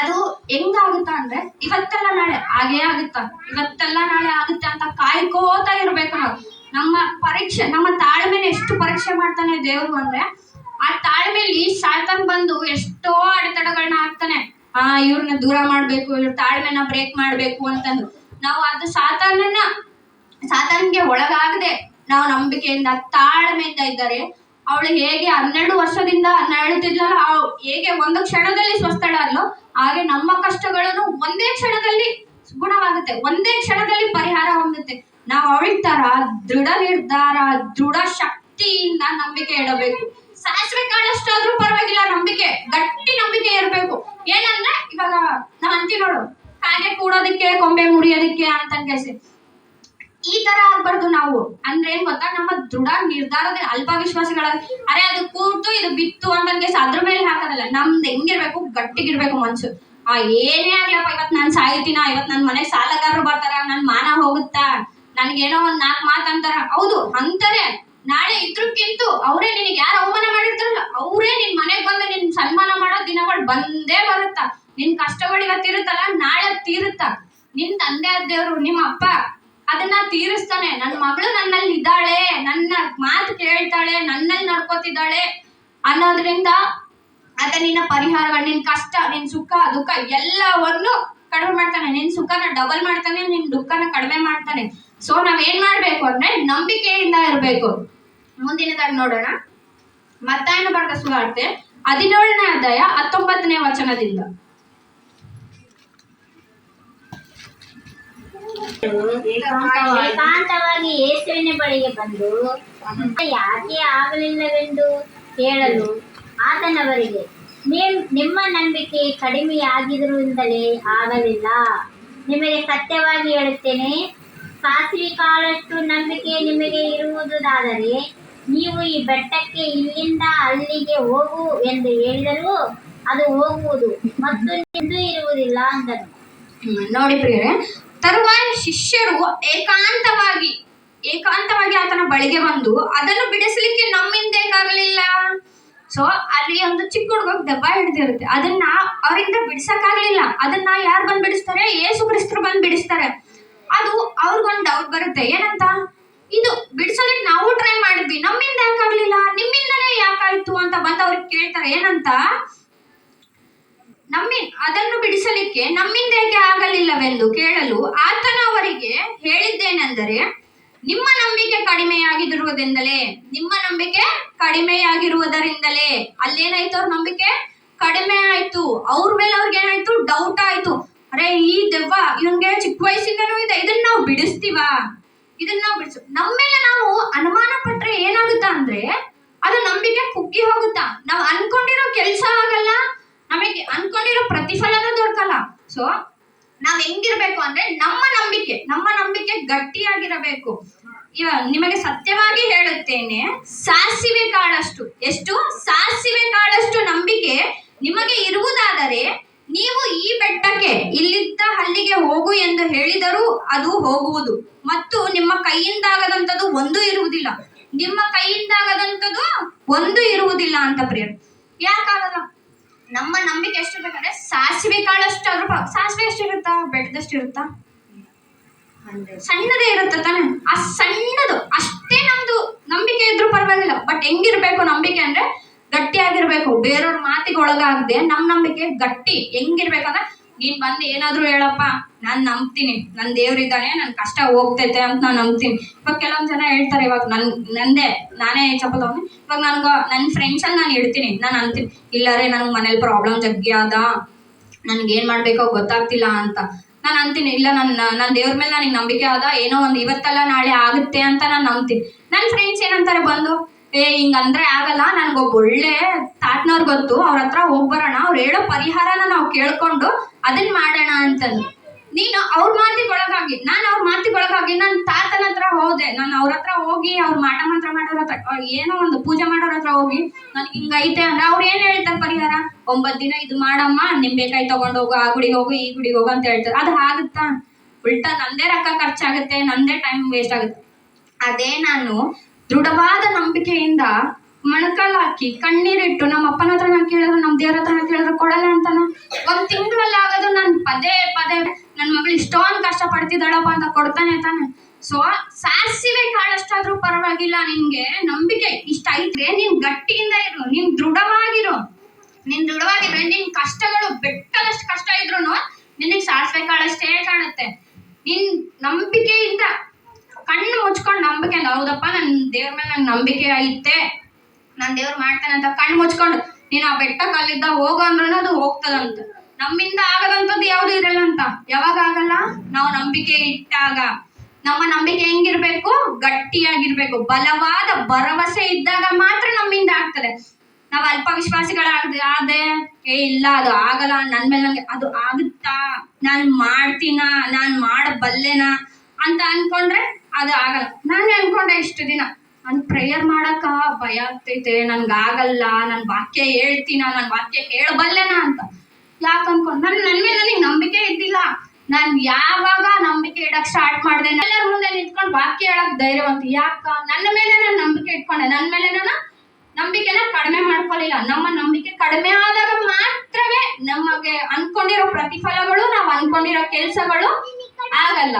ಅದು ಹೆಂಗಾಗುತ್ತ ಅಂದ್ರೆ ಇವತ್ತೆಲ್ಲ ನಾಳೆ ಹಾಗೇ ಆಗುತ್ತ? ಇವತ್ತೆಲ್ಲ ನಾಳೆ ಆಗುತ್ತೆ ಅಂತ ಕಾಯ್ಕೋತಾ ಇರ್ಬೇಕು ನಾವು. ನಮ್ಮ ಪರೀಕ್ಷೆ, ನಮ್ಮ ತಾಳ್ಮೆನ ಎಷ್ಟು ಪರೀಕ್ಷೆ ಮಾಡ್ತಾನೆ ದೇವ್ರು ಅಂದ್ರೆ ಆ ತಾಳ್ಮೆಲಿ ಶಾತನ್ ಬಂದು ಎಷ್ಟೋ ಅಡೆತಡೆಗಳನ್ನ ಹಾಕ್ತಾನೆ. ಆ ಇವ್ರನ್ನ ದೂರ ಮಾಡ್ಬೇಕು, ಇವ್ರ ತಾಳ್ಮೆನ ಬ್ರೇಕ್ ಮಾಡ್ಬೇಕು ಅಂತಂದು. ನಾವು ಅದು ಸಾತಾನನ್ನ ಸಾತಾನ್ಗೆ ಒಳಗಾಗದೆ ನಾವು ನಂಬಿಕೆಯಿಂದ ತಾಳ್ಮೆಯಿಂದ ಇದ್ದಾರೆ. ಅವಳು ಹೇಗೆ ಹನ್ನೆರಡು ವರ್ಷದಿಂದ ನರಳುತ್ತಿದ್ಲಲ್ಲ ಹೇಗೆ ಒಂದು ಕ್ಷಣದಲ್ಲಿ ಸ್ವಸ್ಥಳಲ್ಲೋ ಹಾಗೆ ನಮ್ಮ ಕಷ್ಟಗಳನ್ನು ಒಂದೇ ಕ್ಷಣದಲ್ಲಿ ಗುಣವಾಗುತ್ತೆ, ಒಂದೇ ಕ್ಷಣದಲ್ಲಿ ಪರಿಹಾರ ಹೊಂದುತ್ತೆ. ನಾವು ಅವಳ ತರ ದೃಢ ನಿರ್ಧಾರ, ದೃಢ ಶಕ್ತಿಯಿಂದ ನಂಬಿಕೆ ಇಡಬೇಕು. ಸಾಸಿವೆ ಕಾಳಷ್ಟಾದ್ರೂ ಪರವಾಗಿಲ್ಲ, ನಂಬಿಕೆ, ಗಟ್ಟಿ ನಂಬಿಕೆ ಇರಬೇಕು. ಏನಂದ್ರೆ, ಇವಾಗ ನಾವ್ ಅಂತೀವಿ ನೋಡು ಹಾಗೆ ಕೂಡೋದಕ್ಕೆ, ಕೊಂಬೆ ಮುರಿಯೋದಕ್ಕೆ ಅಂತ ಕೇಸಿ ಈ ತರ ಆಗ್ಬಾರ್ದು ನಾವು. ಅಂದ್ರೆ ಏನ್ ಗೊತ್ತಾ? ನಮ್ಮ ದೃಢ ನಿರ್ಧಾರದ ಅಲ್ಪ ವಿಶ್ವಾಸಗಳ ಅರೆ ಅದು ಕೂತು ಇದು ಬಿತ್ತು ಅಂತ ಕೇಸ್ ಅದ್ರ ಮೇಲೆ ಹಾಕೋದಲ್ಲ. ನಮ್ದು ಹೆಂಗಿರ್ಬೇಕು? ಗಟ್ಟಿಗಿರ್ಬೇಕು ಮನ್ಸು. ಆ, ಏನೇ ಆಗ್ಲಪ್ಪ, ಇವತ್ ನಾನ್ ಸಾಯ್ತೀನ? ಇವತ್ ನನ್ ಮನೆ ಸಾಲಗಾರರು ಬರ್ತಾರ? ನನ್ ಮಾನ ಹೋಗುತ್ತಾ? ನನ್ಗೇನೋ ಒಂದ್ ನಾಲ್ಕು ಮಾತು ಅಂತಾರ. ಹೌದು, ಅಂತಾರೆ. ನಾಳೆ ಇದ್ರಕ್ಕಿಂತು ಅವರೇ ನಿನಗೆ ಯಾರು ಅವಮಾನ ಮಾಡಿರ್ತಾರಲ್ಲ, ಅವರೇ ನಿನ್ ಮನೆಗ್ ಬಂದು ನಿನ್ ಸನ್ಮಾನ ಮಾಡೋ ದಿನಗಳು ಬಂದೇ ಬರುತ್ತಾ? ನಿನ್ ಕಷ್ಟಗಳು ಇವತ್ತಿರುತ್ತಲ್ಲ ನಾಳೆ ತೀರುತ್ತಾ? ನಿನ್ ತಂದೆ ದೇವ್ರು ನಿಮ್ಮ ಅಪ್ಪ ಅದನ್ನ ತೀರಿಸ್ತಾನೆ. ನನ್ನ ಮಗಳು ನನ್ನಲ್ಲಿ ಇದ್ದಾಳೆ, ನನ್ನ ಮಾತು ಕೇಳ್ತಾಳೆ, ನನ್ನಲ್ಲಿ ನಡ್ಕೋತಿದ್ದಾಳೆ ಅನ್ನೋದ್ರಿಂದ ಆತ ನಿನ್ನ ಪರಿಹಾರಗಳು, ನಿನ್ ಕಷ್ಟ, ನಿನ್ ಸುಖ, ದುಃಖ ಎಲ್ಲವನ್ನು ಕಡಿಮೆ ಮಾಡ್ತಾನೆ. ನಿನ್ ಸುಖನ ಡಬಲ್ ಮಾಡ್ತಾನೆ, ನಿನ್ ದುಃಖನ ಕಡಿಮೆ ಮಾಡ್ತಾನೆ. ಸೊ ನಾವ್ ಏನ್ ಮಾಡ್ಬೇಕು ಅಂದ್ರೆ ನಂಬಿಕೆಯಿಂದ ಇರಬೇಕು. ಮುಂದಿನದಾಗಿ ನೋಡೋಣ. ಮತ್ತಾಯನ ಬರ್ದ ಸುವಾರ್ತೆ ಹದಿನೇಳನೇ ಅಧ್ಯಾಯ ಹತ್ತೊಂಬತ್ತನೇ ವಚನದಿಂದ. ಏಕಾಂತವಾಗಿ ಯೇಸುವಿನ ಬಳಿಗೆ ಬಂದು ಯಾಕೆ ಆಗಲಿಲ್ಲವೆಂದು ಕೇಳಲು ಆತನವರಿಗೆ, ನಿಮ್- ನಿಮ್ಮ ನಂಬಿಕೆ ಕಡಿಮೆಯಾಗಿರುವುದರಿಂದಲೇ ಆಗಲಿಲ್ಲ. ನಿಮಗೆ ಸತ್ಯವಾಗಿ ಹೇಳುತ್ತೇನೆ, ಸಾಸಿವೆ ಕಾಳಷ್ಟು ನಂಬಿಕೆ ನಿಮಗೆ ಇರುವುದಾದರೆ, ನೀವು ಈ ಬೆಟ್ಟಕ್ಕೆ ಇಲ್ಲಿಂದ ಅಲ್ಲಿಗೆ ಹೋಗು ಎಂದು ಹೇಳಿದರೂ ಅದು ಹೋಗುವುದು ಮತ್ತು ಇರುವುದಿಲ್ಲ ಅಂದರು ನೋಡಿ ಪ್ರಿಯರೇ ತರುವಾಯ ಶಿಷ್ಯರು ಏಕಾಂತವಾಗಿ ಏಕಾಂತವಾಗಿ ಆತನ ಬಳಿಗೆ ಬಂದು ಅದನ್ನು ಬಿಡಿಸಲಿಕ್ಕೆ ನಮ್ಮಿಂದ ಏಕಾಗಲಿಲ್ಲ. ಸೊ ಅಲ್ಲಿ ಒಂದು ಚಿಕ್ಕ ಹುಡುಗ ದೆಬ್ಬ ಹಿಡಿದಿರುತ್ತೆ. ಅದನ್ನ ಅವರಿಂದ ಬಿಡಿಸಕ್ಕಾಗ್ಲಿಲ್ಲ. ಅದನ್ನ ಯಾರು ಬಂದು ಬಿಡಿಸ್ತಾರೆ? ಏಸು ಕ್ರಿಸ್ತರು ಬಂದು ಬಿಡಿಸ್ತಾರೆ. ಅದು ಅವ್ರಿಗೊಂದು ಡೌಟ್ ಬರುತ್ತೆ. ಏನಂತ? ಇದು ಬಿಡಿಸೋದಕ್ಕೆ ನಾವು ಟ್ರೈ ಮಾಡಿದ್ವಿ. ನಮ್ಮಿಂದ ಯಾಕಾಗ್ಲಿಲ್ಲ? ನಿಮ್ಮಿಂದಲೇ ಯಾಕಾಯ್ತು ಅಂತ ಬಂದು ಅವ್ರಿಗೆ ಕೇಳ್ತಾರೆ. ಏನಂತ? ನಮ್ಮಿ, ಅದನ್ನು ಬಿಡಿಸಲಿಕ್ಕೆ ನಮ್ಮಿಂದ ಏಕೆ ಆಗಲಿಲ್ಲವೆಂದು ಕೇಳಲು ಆತನ ಅವರಿಗೆ ಹೇಳಿದ್ದೇನೆಂದರೆ, ನಿಮ್ಮ ನಂಬಿಕೆ ಕಡಿಮೆಯಾಗಿರುವುದರಿಂದಲೇ, ನಿಮ್ಮ ನಂಬಿಕೆ ಕಡಿಮೆಯಾಗಿರುವುದರಿಂದಲೇ. ಅಲ್ಲೇನಾಯ್ತು ಅವ್ರ ನಂಬಿಕೆ? ಕಡಿಮೆ ಆಯ್ತು. ಅವ್ರ ಮೇಲೆ ಅವ್ರಿಗೆ ಏನಾಯ್ತು? ಡೌಟ್ ಆಯ್ತು. ಅರೆ, ಈ ದೆವ್ವ ಇವನ್ಗೆ ಚಿಕ್ಕ ವಯಸ್ಸಿಂದನೂ ಇದೆ. ಇದನ್ನ ನಾವು ಬಿಡಿಸ್ತೀವ? ಇದನ್ನ ನಾವು ಬಿಡಿಸ್. ನಮ್ಮ ಮೇಲೆ ನಾವು ಅನುಮಾನ ಪಟ್ರೆ ಏನಾಗುತ್ತಾ ಅಂದ್ರೆ, ಅದು ನಂಬಿಕೆ ಕುಗ್ಗಿ ಹೋಗುತ್ತಾ? ನಾವು ಅನ್ಕೊಂಡಿರೋ ಕೆಲಸ ಆಗಲ್ಲ? ನಮಗೆ ಅನ್ಕೊಂಡಿರೋ ಪ್ರತಿಫಲನೂ ದೊರಕಲ್ಲ. ಸೊ ನಾವ್ ಹೆಂಗಿರ್ಬೇಕು ಅಂದ್ರೆ ನಮ್ಮ ನಂಬಿಕೆ ನಮ್ಮ ನಂಬಿಕೆ ಗಟ್ಟಿಯಾಗಿರಬೇಕು. ನಿಮಗೆ ಸತ್ಯವಾಗಿ ಹೇಳುತ್ತೇನೆ, ಸಾಸಿವೆ ಕಾಳಷ್ಟು. ಎಷ್ಟು? ಸಾಸಿವೆ ಕಾಳಷ್ಟು ನಂಬಿಕೆ ನಿಮಗೆ ಇರುವುದಾದರೆ ನೀವು ಈ ಬೆಟ್ಟಕ್ಕೆ ಇಲ್ಲಿದ್ದ ಹಲ್ಲಿಗೆ ಹೋಗು ಎಂದು ಹೇಳಿದರೂ ಅದು ಹೋಗುವುದು. ಮತ್ತು ನಿಮ್ಮ ಕೈಯಿಂದಾಗದಂಥದ್ದು ಒಂದು ಇರುವುದಿಲ್ಲ. ನಿಮ್ಮ ಕೈಯಿಂದಾಗದಂಥದ್ದು ಒಂದು ಇರುವುದಿಲ್ಲ ಅಂತ ಪ್ರಿಯರು. ಯಾಕಾಗಲ್ಲ? ನಮ್ಮ ನಂಬಿಕೆ ಎಷ್ಟು ಎಷ್ಟಿರ್ಬೇಕಂದ್ರೆ ಸಾಸಿವೆ ಕಾಳಷ್ಟು ಅದ್ರ ಸಾಸಿವೆ ಎಷ್ಟಿರುತ್ತಾ? ಬೆಟ್ಟದಷ್ಟು ಇರುತ್ತಾ ಸಣ್ಣದೇ ಇರುತ್ತೆ ತಾನೆ. ಆ ಸಣ್ಣದು ಅಷ್ಟೇ ನಮ್ದು ನಂಬಿಕೆ ಇದ್ರೂ ಪರವಾಗಿಲ್ಲ. ಬಟ್ ಹೆಂಗಿರ್ಬೇಕು ನಂಬಿಕೆ ಅಂದ್ರೆ ಗಟ್ಟಿಯಾಗಿರ್ಬೇಕು. ಬೇರೆಯವ್ರ ಮಾತಿಗೆ ಒಳಗಾಗದೆ ನಮ್ ನಂಬಿಕೆ ಗಟ್ಟಿ. ಹೆಂಗಿರ್ಬೇಕಂದ್ರೆ ನೀನ್ ಬಂದು ಏನಾದ್ರೂ ಹೇಳಪ್ಪ, ನಾನ್ ನಂಬ್ತೀನಿ. ನನ್ ದೇವ್ರಿದ್ದಾನೆ ನನ್ ಕಷ್ಟ ಹೋಗ್ತೈತೆ ಅಂತ ನಾನ್ ನಂಬ್ತೀನಿ. ಇವಾಗ ಕೆಲವೊಂದ್ ಜನ ಹೇಳ್ತಾರೆ ಇವಾಗ ನನ್, ನಂದೇ, ನಾನೇ ಚಪ್ಪ ಇವಾಗ ನನ್ಗ ನನ್ನ ಫ್ರೆಂಡ್ಸ್ ಅಲ್ಲಿ ನಾನು ಇಡ್ತೀನಿ ನಾನು ಅಂತೀನಿ. ಇಲ್ಲರೇ ನನ್ ಮನೇಲಿ ಪ್ರಾಬ್ಲಮ್ ಜಗ್ಗಿ ಅದ ನನ್ಗೆ ಏನ್ ಮಾಡ್ಬೇಕೋ ಗೊತ್ತಾಗ್ತಿಲ್ಲ ಅಂತ. ನಾನು ಅಂತೀನಿ, ಇಲ್ಲ ನನ್ನ ನನ್ನ ದೇವ್ರ ಮೇಲೆ ನನಗೆ ನಂಬಿಕೆ ಆದ. ಏನೋ ಒಂದು ಇವತ್ತಲ್ಲ ನಾಳೆ ಆಗುತ್ತೆ ಅಂತ ನಾನು ನಂಬ್ತೀನಿ. ನನ್ನ ಫ್ರೆಂಡ್ಸ್ ಏನಂತಾರೆ ಬಂದು? ಏ, ಹಿಂಗಂದ್ರೆ ಆಗಲ್ಲ, ನನ್ಗೊಬ್ಬ ಒಳ್ಳೆ ತಾಟ್ನವ್ರು ಗೊತ್ತು ಅವ್ರ ಹತ್ರ ಹೋಗ್ಬರೋಣ ಅವ್ರು ಹೇಳೋ ಪರಿಹಾರನ ನಾವು ಕೇಳ್ಕೊಂಡು ಅದನ್ನ ಮಾಡೋಣ ಅಂತಂದು ನೀನು ಅವ್ರ ಮಾತಿಗೊಳಗಾಗಿ ನಾನು ಅವ್ರ ಮಾತಿಗೊಳಗಾಗಿ ನನ್ನ ತಾತನ ಹತ್ರ ಹೋದೆ. ನಾನು ಅವ್ರ ಹತ್ರ ಹೋಗಿ ಅವ್ರ ಮಾಟ ಮಂತ್ರ ಮಾಡೋರ ಹತ್ರ ಏನೋ ಒಂದು ಪೂಜೆ ಮಾಡೋರ ಹತ್ರ ಹೋಗಿ ನನ್ಗೆ ಹಿಂಗೈತೆ ಅಂದ್ರೆ ಅವ್ರು ಏನ್ ಹೇಳ್ತಾರೆ ಪರಿಹಾರ? ಒಂಬತ್ತು ದಿನ ಇದು ಮಾಡಮ್ಮ, ನಿಂಬೆಕಾಯಿ ತಗೊಂಡ್ ಹೋಗು, ಆ ಗುಡಿಗೆ ಹೋಗು, ಈ ಗುಡಿಗೆ ಹೋಗು ಅಂತ ಹೇಳ್ತಾರೆ. ಅದು ಆಗುತ್ತಾ ಉಲ್ಟಾ ನಂದೇ ರೊಕ್ಕ ಖರ್ಚಾಗುತ್ತೆ, ನಂದೇ ಟೈಮ್ ವೇಸ್ಟ್ ಆಗುತ್ತೆ. ಅದೇ ನಾನು ದೃಢವಾದ ನಂಬಿಕೆಯಿಂದ ಮೊಣಕಾಲ್ ಕಣ್ಣೀರಿಟ್ಟು ನಮ್ಮ ಅಪ್ಪನ ಹತ್ರ ನಾನು ಕೇಳಿದ್ರೆ, ನಮ್ಮ ದೇವ್ರ ಹತ್ರ ನಾನು ಕೇಳಿದ್ರೆ ಕೊಡಲ್ಲ ಅಂತಾನ. ಒಂದು ತಿಂಗಳಲ್ಲಿ ಆಗೋದು ನಾನು ಪದೇ ಪದೇ ನನ್ನ ಮಗಳು ಇಷ್ಟೊಂದು ಕಷ್ಟ ಪಡ್ತಿದ್ದಾಳಪ್ಪ ಅಂತ ಕೊಡ್ತಾನೆ ತಾನೆ. ಸೊ ಸಾಸಿವೆ ಕಾಳಷ್ಟಾದ್ರೂ ಪರವಾಗಿಲ್ಲ ನಿನ್ಗೆ. ನಂಬಿಕೆ ಇಷ್ಟ ಐತ್ರೆ ನೀನ್ ಗಟ್ಟಿಯಿಂದ ಇರು, ನೀನ್ ದೃಢವಾಗಿರು. ನೀನ್ ದೃಢವಾಗಿರು ನಿನ್ ಕಷ್ಟಗಳು ಬೆಟ್ಟದಷ್ಟು ಕಷ್ಟ ಇದ್ರು ನಿನಗೆ ಸಾಸಿವೆ ಕಾಳಷ್ಟೇ ಕಾಣುತ್ತೆ. ನಿನ್ ನಂಬಿಕೆಯಿಂದ ಕಣ್ಣು ಮುಚ್ಕೊಂಡು ನಂಬಿಕೆ ಹೌದಪ್ಪ ನನ್ನ ದೇವ್ರ ಮೇಲೆ ನಂಗೆ ನಂಬಿಕೆ ಐತೆ. ನಾನು ದೇವ್ರು ಮಾಡ್ತಾನೆ ಅಂತ ಕಣ್ಣು ಮುಚ್ಕೊಂಡು ನೀನು ಆ ಬೆಟ್ಟ ಕಲ್ಲಿದ್ದ ಹೋಗು ಅಂದ್ರೆ ಅದು ಹೋಗ್ತದಂತ. ನಮ್ಮಿಂದ ಆಗದಂತದ್ದು ಯಾವುದು ಇರಲ್ಲ ಅಂತ. ಯಾವಾಗ ಆಗಲ್ಲ? ನಾವು ನಂಬಿಕೆ ಇಟ್ಟಾಗ. ನಮ್ಮ ನಂಬಿಕೆ ಹೆಂಗಿರ್ಬೇಕು? ಗಟ್ಟಿಯಾಗಿರ್ಬೇಕು. ಬಲವಾದ ಭರವಸೆ ಇದ್ದಾಗ ಮಾತ್ರ ನಮ್ಮಿಂದ ಆಗ್ತದೆ. ನಾವು ಅಲ್ಪ ವಿಶ್ವಾಸಿಗಳಾಗ್ದೆ ಆದೆ ಏ, ಇಲ್ಲ, ಅದು ಆಗಲ್ಲ. ನನ್ ಮೇಲೆ ನಂಗೆ ಅದು ಆಗುತ್ತಾ? ನಾನು ಮಾಡ್ತೀನಾ? ನಾನು ಮಾಡಬಲ್ಲೆನಾ? ಅಂತ ಅನ್ಕೊಂಡ್ರೆ ಅದು ಆಗಲ್ಲ. ನಾನೇ ಅನ್ಕೊಂಡೆ ಇಷ್ಟು ದಿನ. ನನ್ ಪ್ರೇಯರ್ ಮಾಡಕ್ಕ ಭಯ ಆಗ್ತೈತೆ, ನನ್ಗೆ ಆಗಲ್ಲ, ನನ್ ವಾಕ್ಯ ಹೇಳ್ತೀನ, ನನ್ ವಾಕ್ಯ ಹೇಳಬಲ್ಲೆನಾ ಅಂತ. ಯಾಕೆ ಅನ್ಕೊಂಡ್, ನನ್ ನನ್ ಮೇಲೆ ನನಗೆ ನಂಬಿಕೆ ಇದ್ದಿಲ್ಲ. ನಾನ್ ಯಾವಾಗ ನಂಬಿಕೆ ಇಡಕ್ ಸ್ಟಾರ್ಟ್ ಮಾಡಿದೆ, ಎಲ್ಲರ ಮುಂದೆ ನಿಂತ್ಕೊಂಡು ವಾಕ್ಯ ಹೇಳಕ್ ಧೈರ್ಯವಂತ ಯಾಕ? ನನ್ನ ಮೇಲೆ ನಾನು ನಂಬಿಕೆ ಇಟ್ಕೊಂಡೆ. ನನ್ನ ಮೇಲೆ ನಾನು ನಂಬಿಕೆನ ಕಡಿಮೆ ಮಾಡ್ಕೊಳ್ಳಿಲ್ಲ ನಮ್ಮ ನಂಬಿಕೆ ಕಡಿಮೆ ಆದಾಗ ಮಾತ್ರವೇ ನಮಗೆ ಅನ್ಕೊಂಡಿರೋ ಪ್ರತಿಫಲಗಳು, ನಾವು ಅನ್ಕೊಂಡಿರೋ ಕೆಲಸಗಳು ಆಗಲ್ಲ.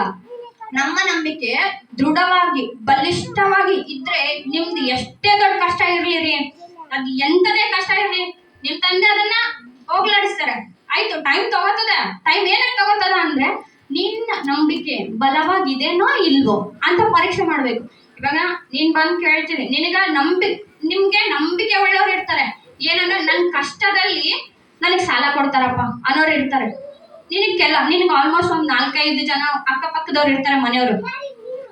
ನಮ್ಮ ನಂಬಿಕೆ ದೃಢವಾಗಿ, ಬಲಿಷ್ಠವಾಗಿ ಇದ್ರೆ ನಿಮ್ದು ಎಷ್ಟೇ ದೊಡ್ಡ ಕಷ್ಟ ಇರ್ಲಿ ಅದು ಎಂತದೇ ಕಷ್ಟ ಇರ್ಲಿ, ನಿಮ್ ತಂದೆ ಅದನ್ನ ಹೋಗ್ಲಾಡಿಸ್ತಾರೆ. ಆಯ್ತು ಟೈಮ್ ತಗೋತದ? ಟೈಮ್ ಏನಕ್ಕೆ ತಗೋತದ ಅಂದ್ರೆ, ನಿನ್ನ ನಂಬಿಕೆ ಬಲವಾಗಿದೆನೋ ಇಲ್ವೋ ಅಂತ ಪರೀಕ್ಷೆ ಮಾಡ್ಬೇಕು. ಇವಾಗ ನೀನ್ ಬಂದ್ ಕೇಳ್ತೀನಿ, ನಿನಗ ನಂಬಿ, ನಿಮ್ಗೆ ನಂಬಿಕೆ ಒಳ್ಳೆಯವ್ರು ಇರ್ತಾರೆ. ಏನಂದ್ರೆ ನನ್ ಕಷ್ಟದಲ್ಲಿ ನನಗ್ ಸಾಲ ಕೊಡ್ತಾರಪ್ಪ ಅನ್ನೋರು ಇರ್ತಾರೆ. ನಿನಗ್ ಕೆಲ ನಿನಗೆ ಆಲ್ಮೋಸ್ಟ್ ಒಂದ್ ನಾಲ್ಕೈದು ಜನ ಅಕ್ಕಪಕ್ಕದವ್ರು ಇರ್ತಾರೆ ಮನೆಯವರು.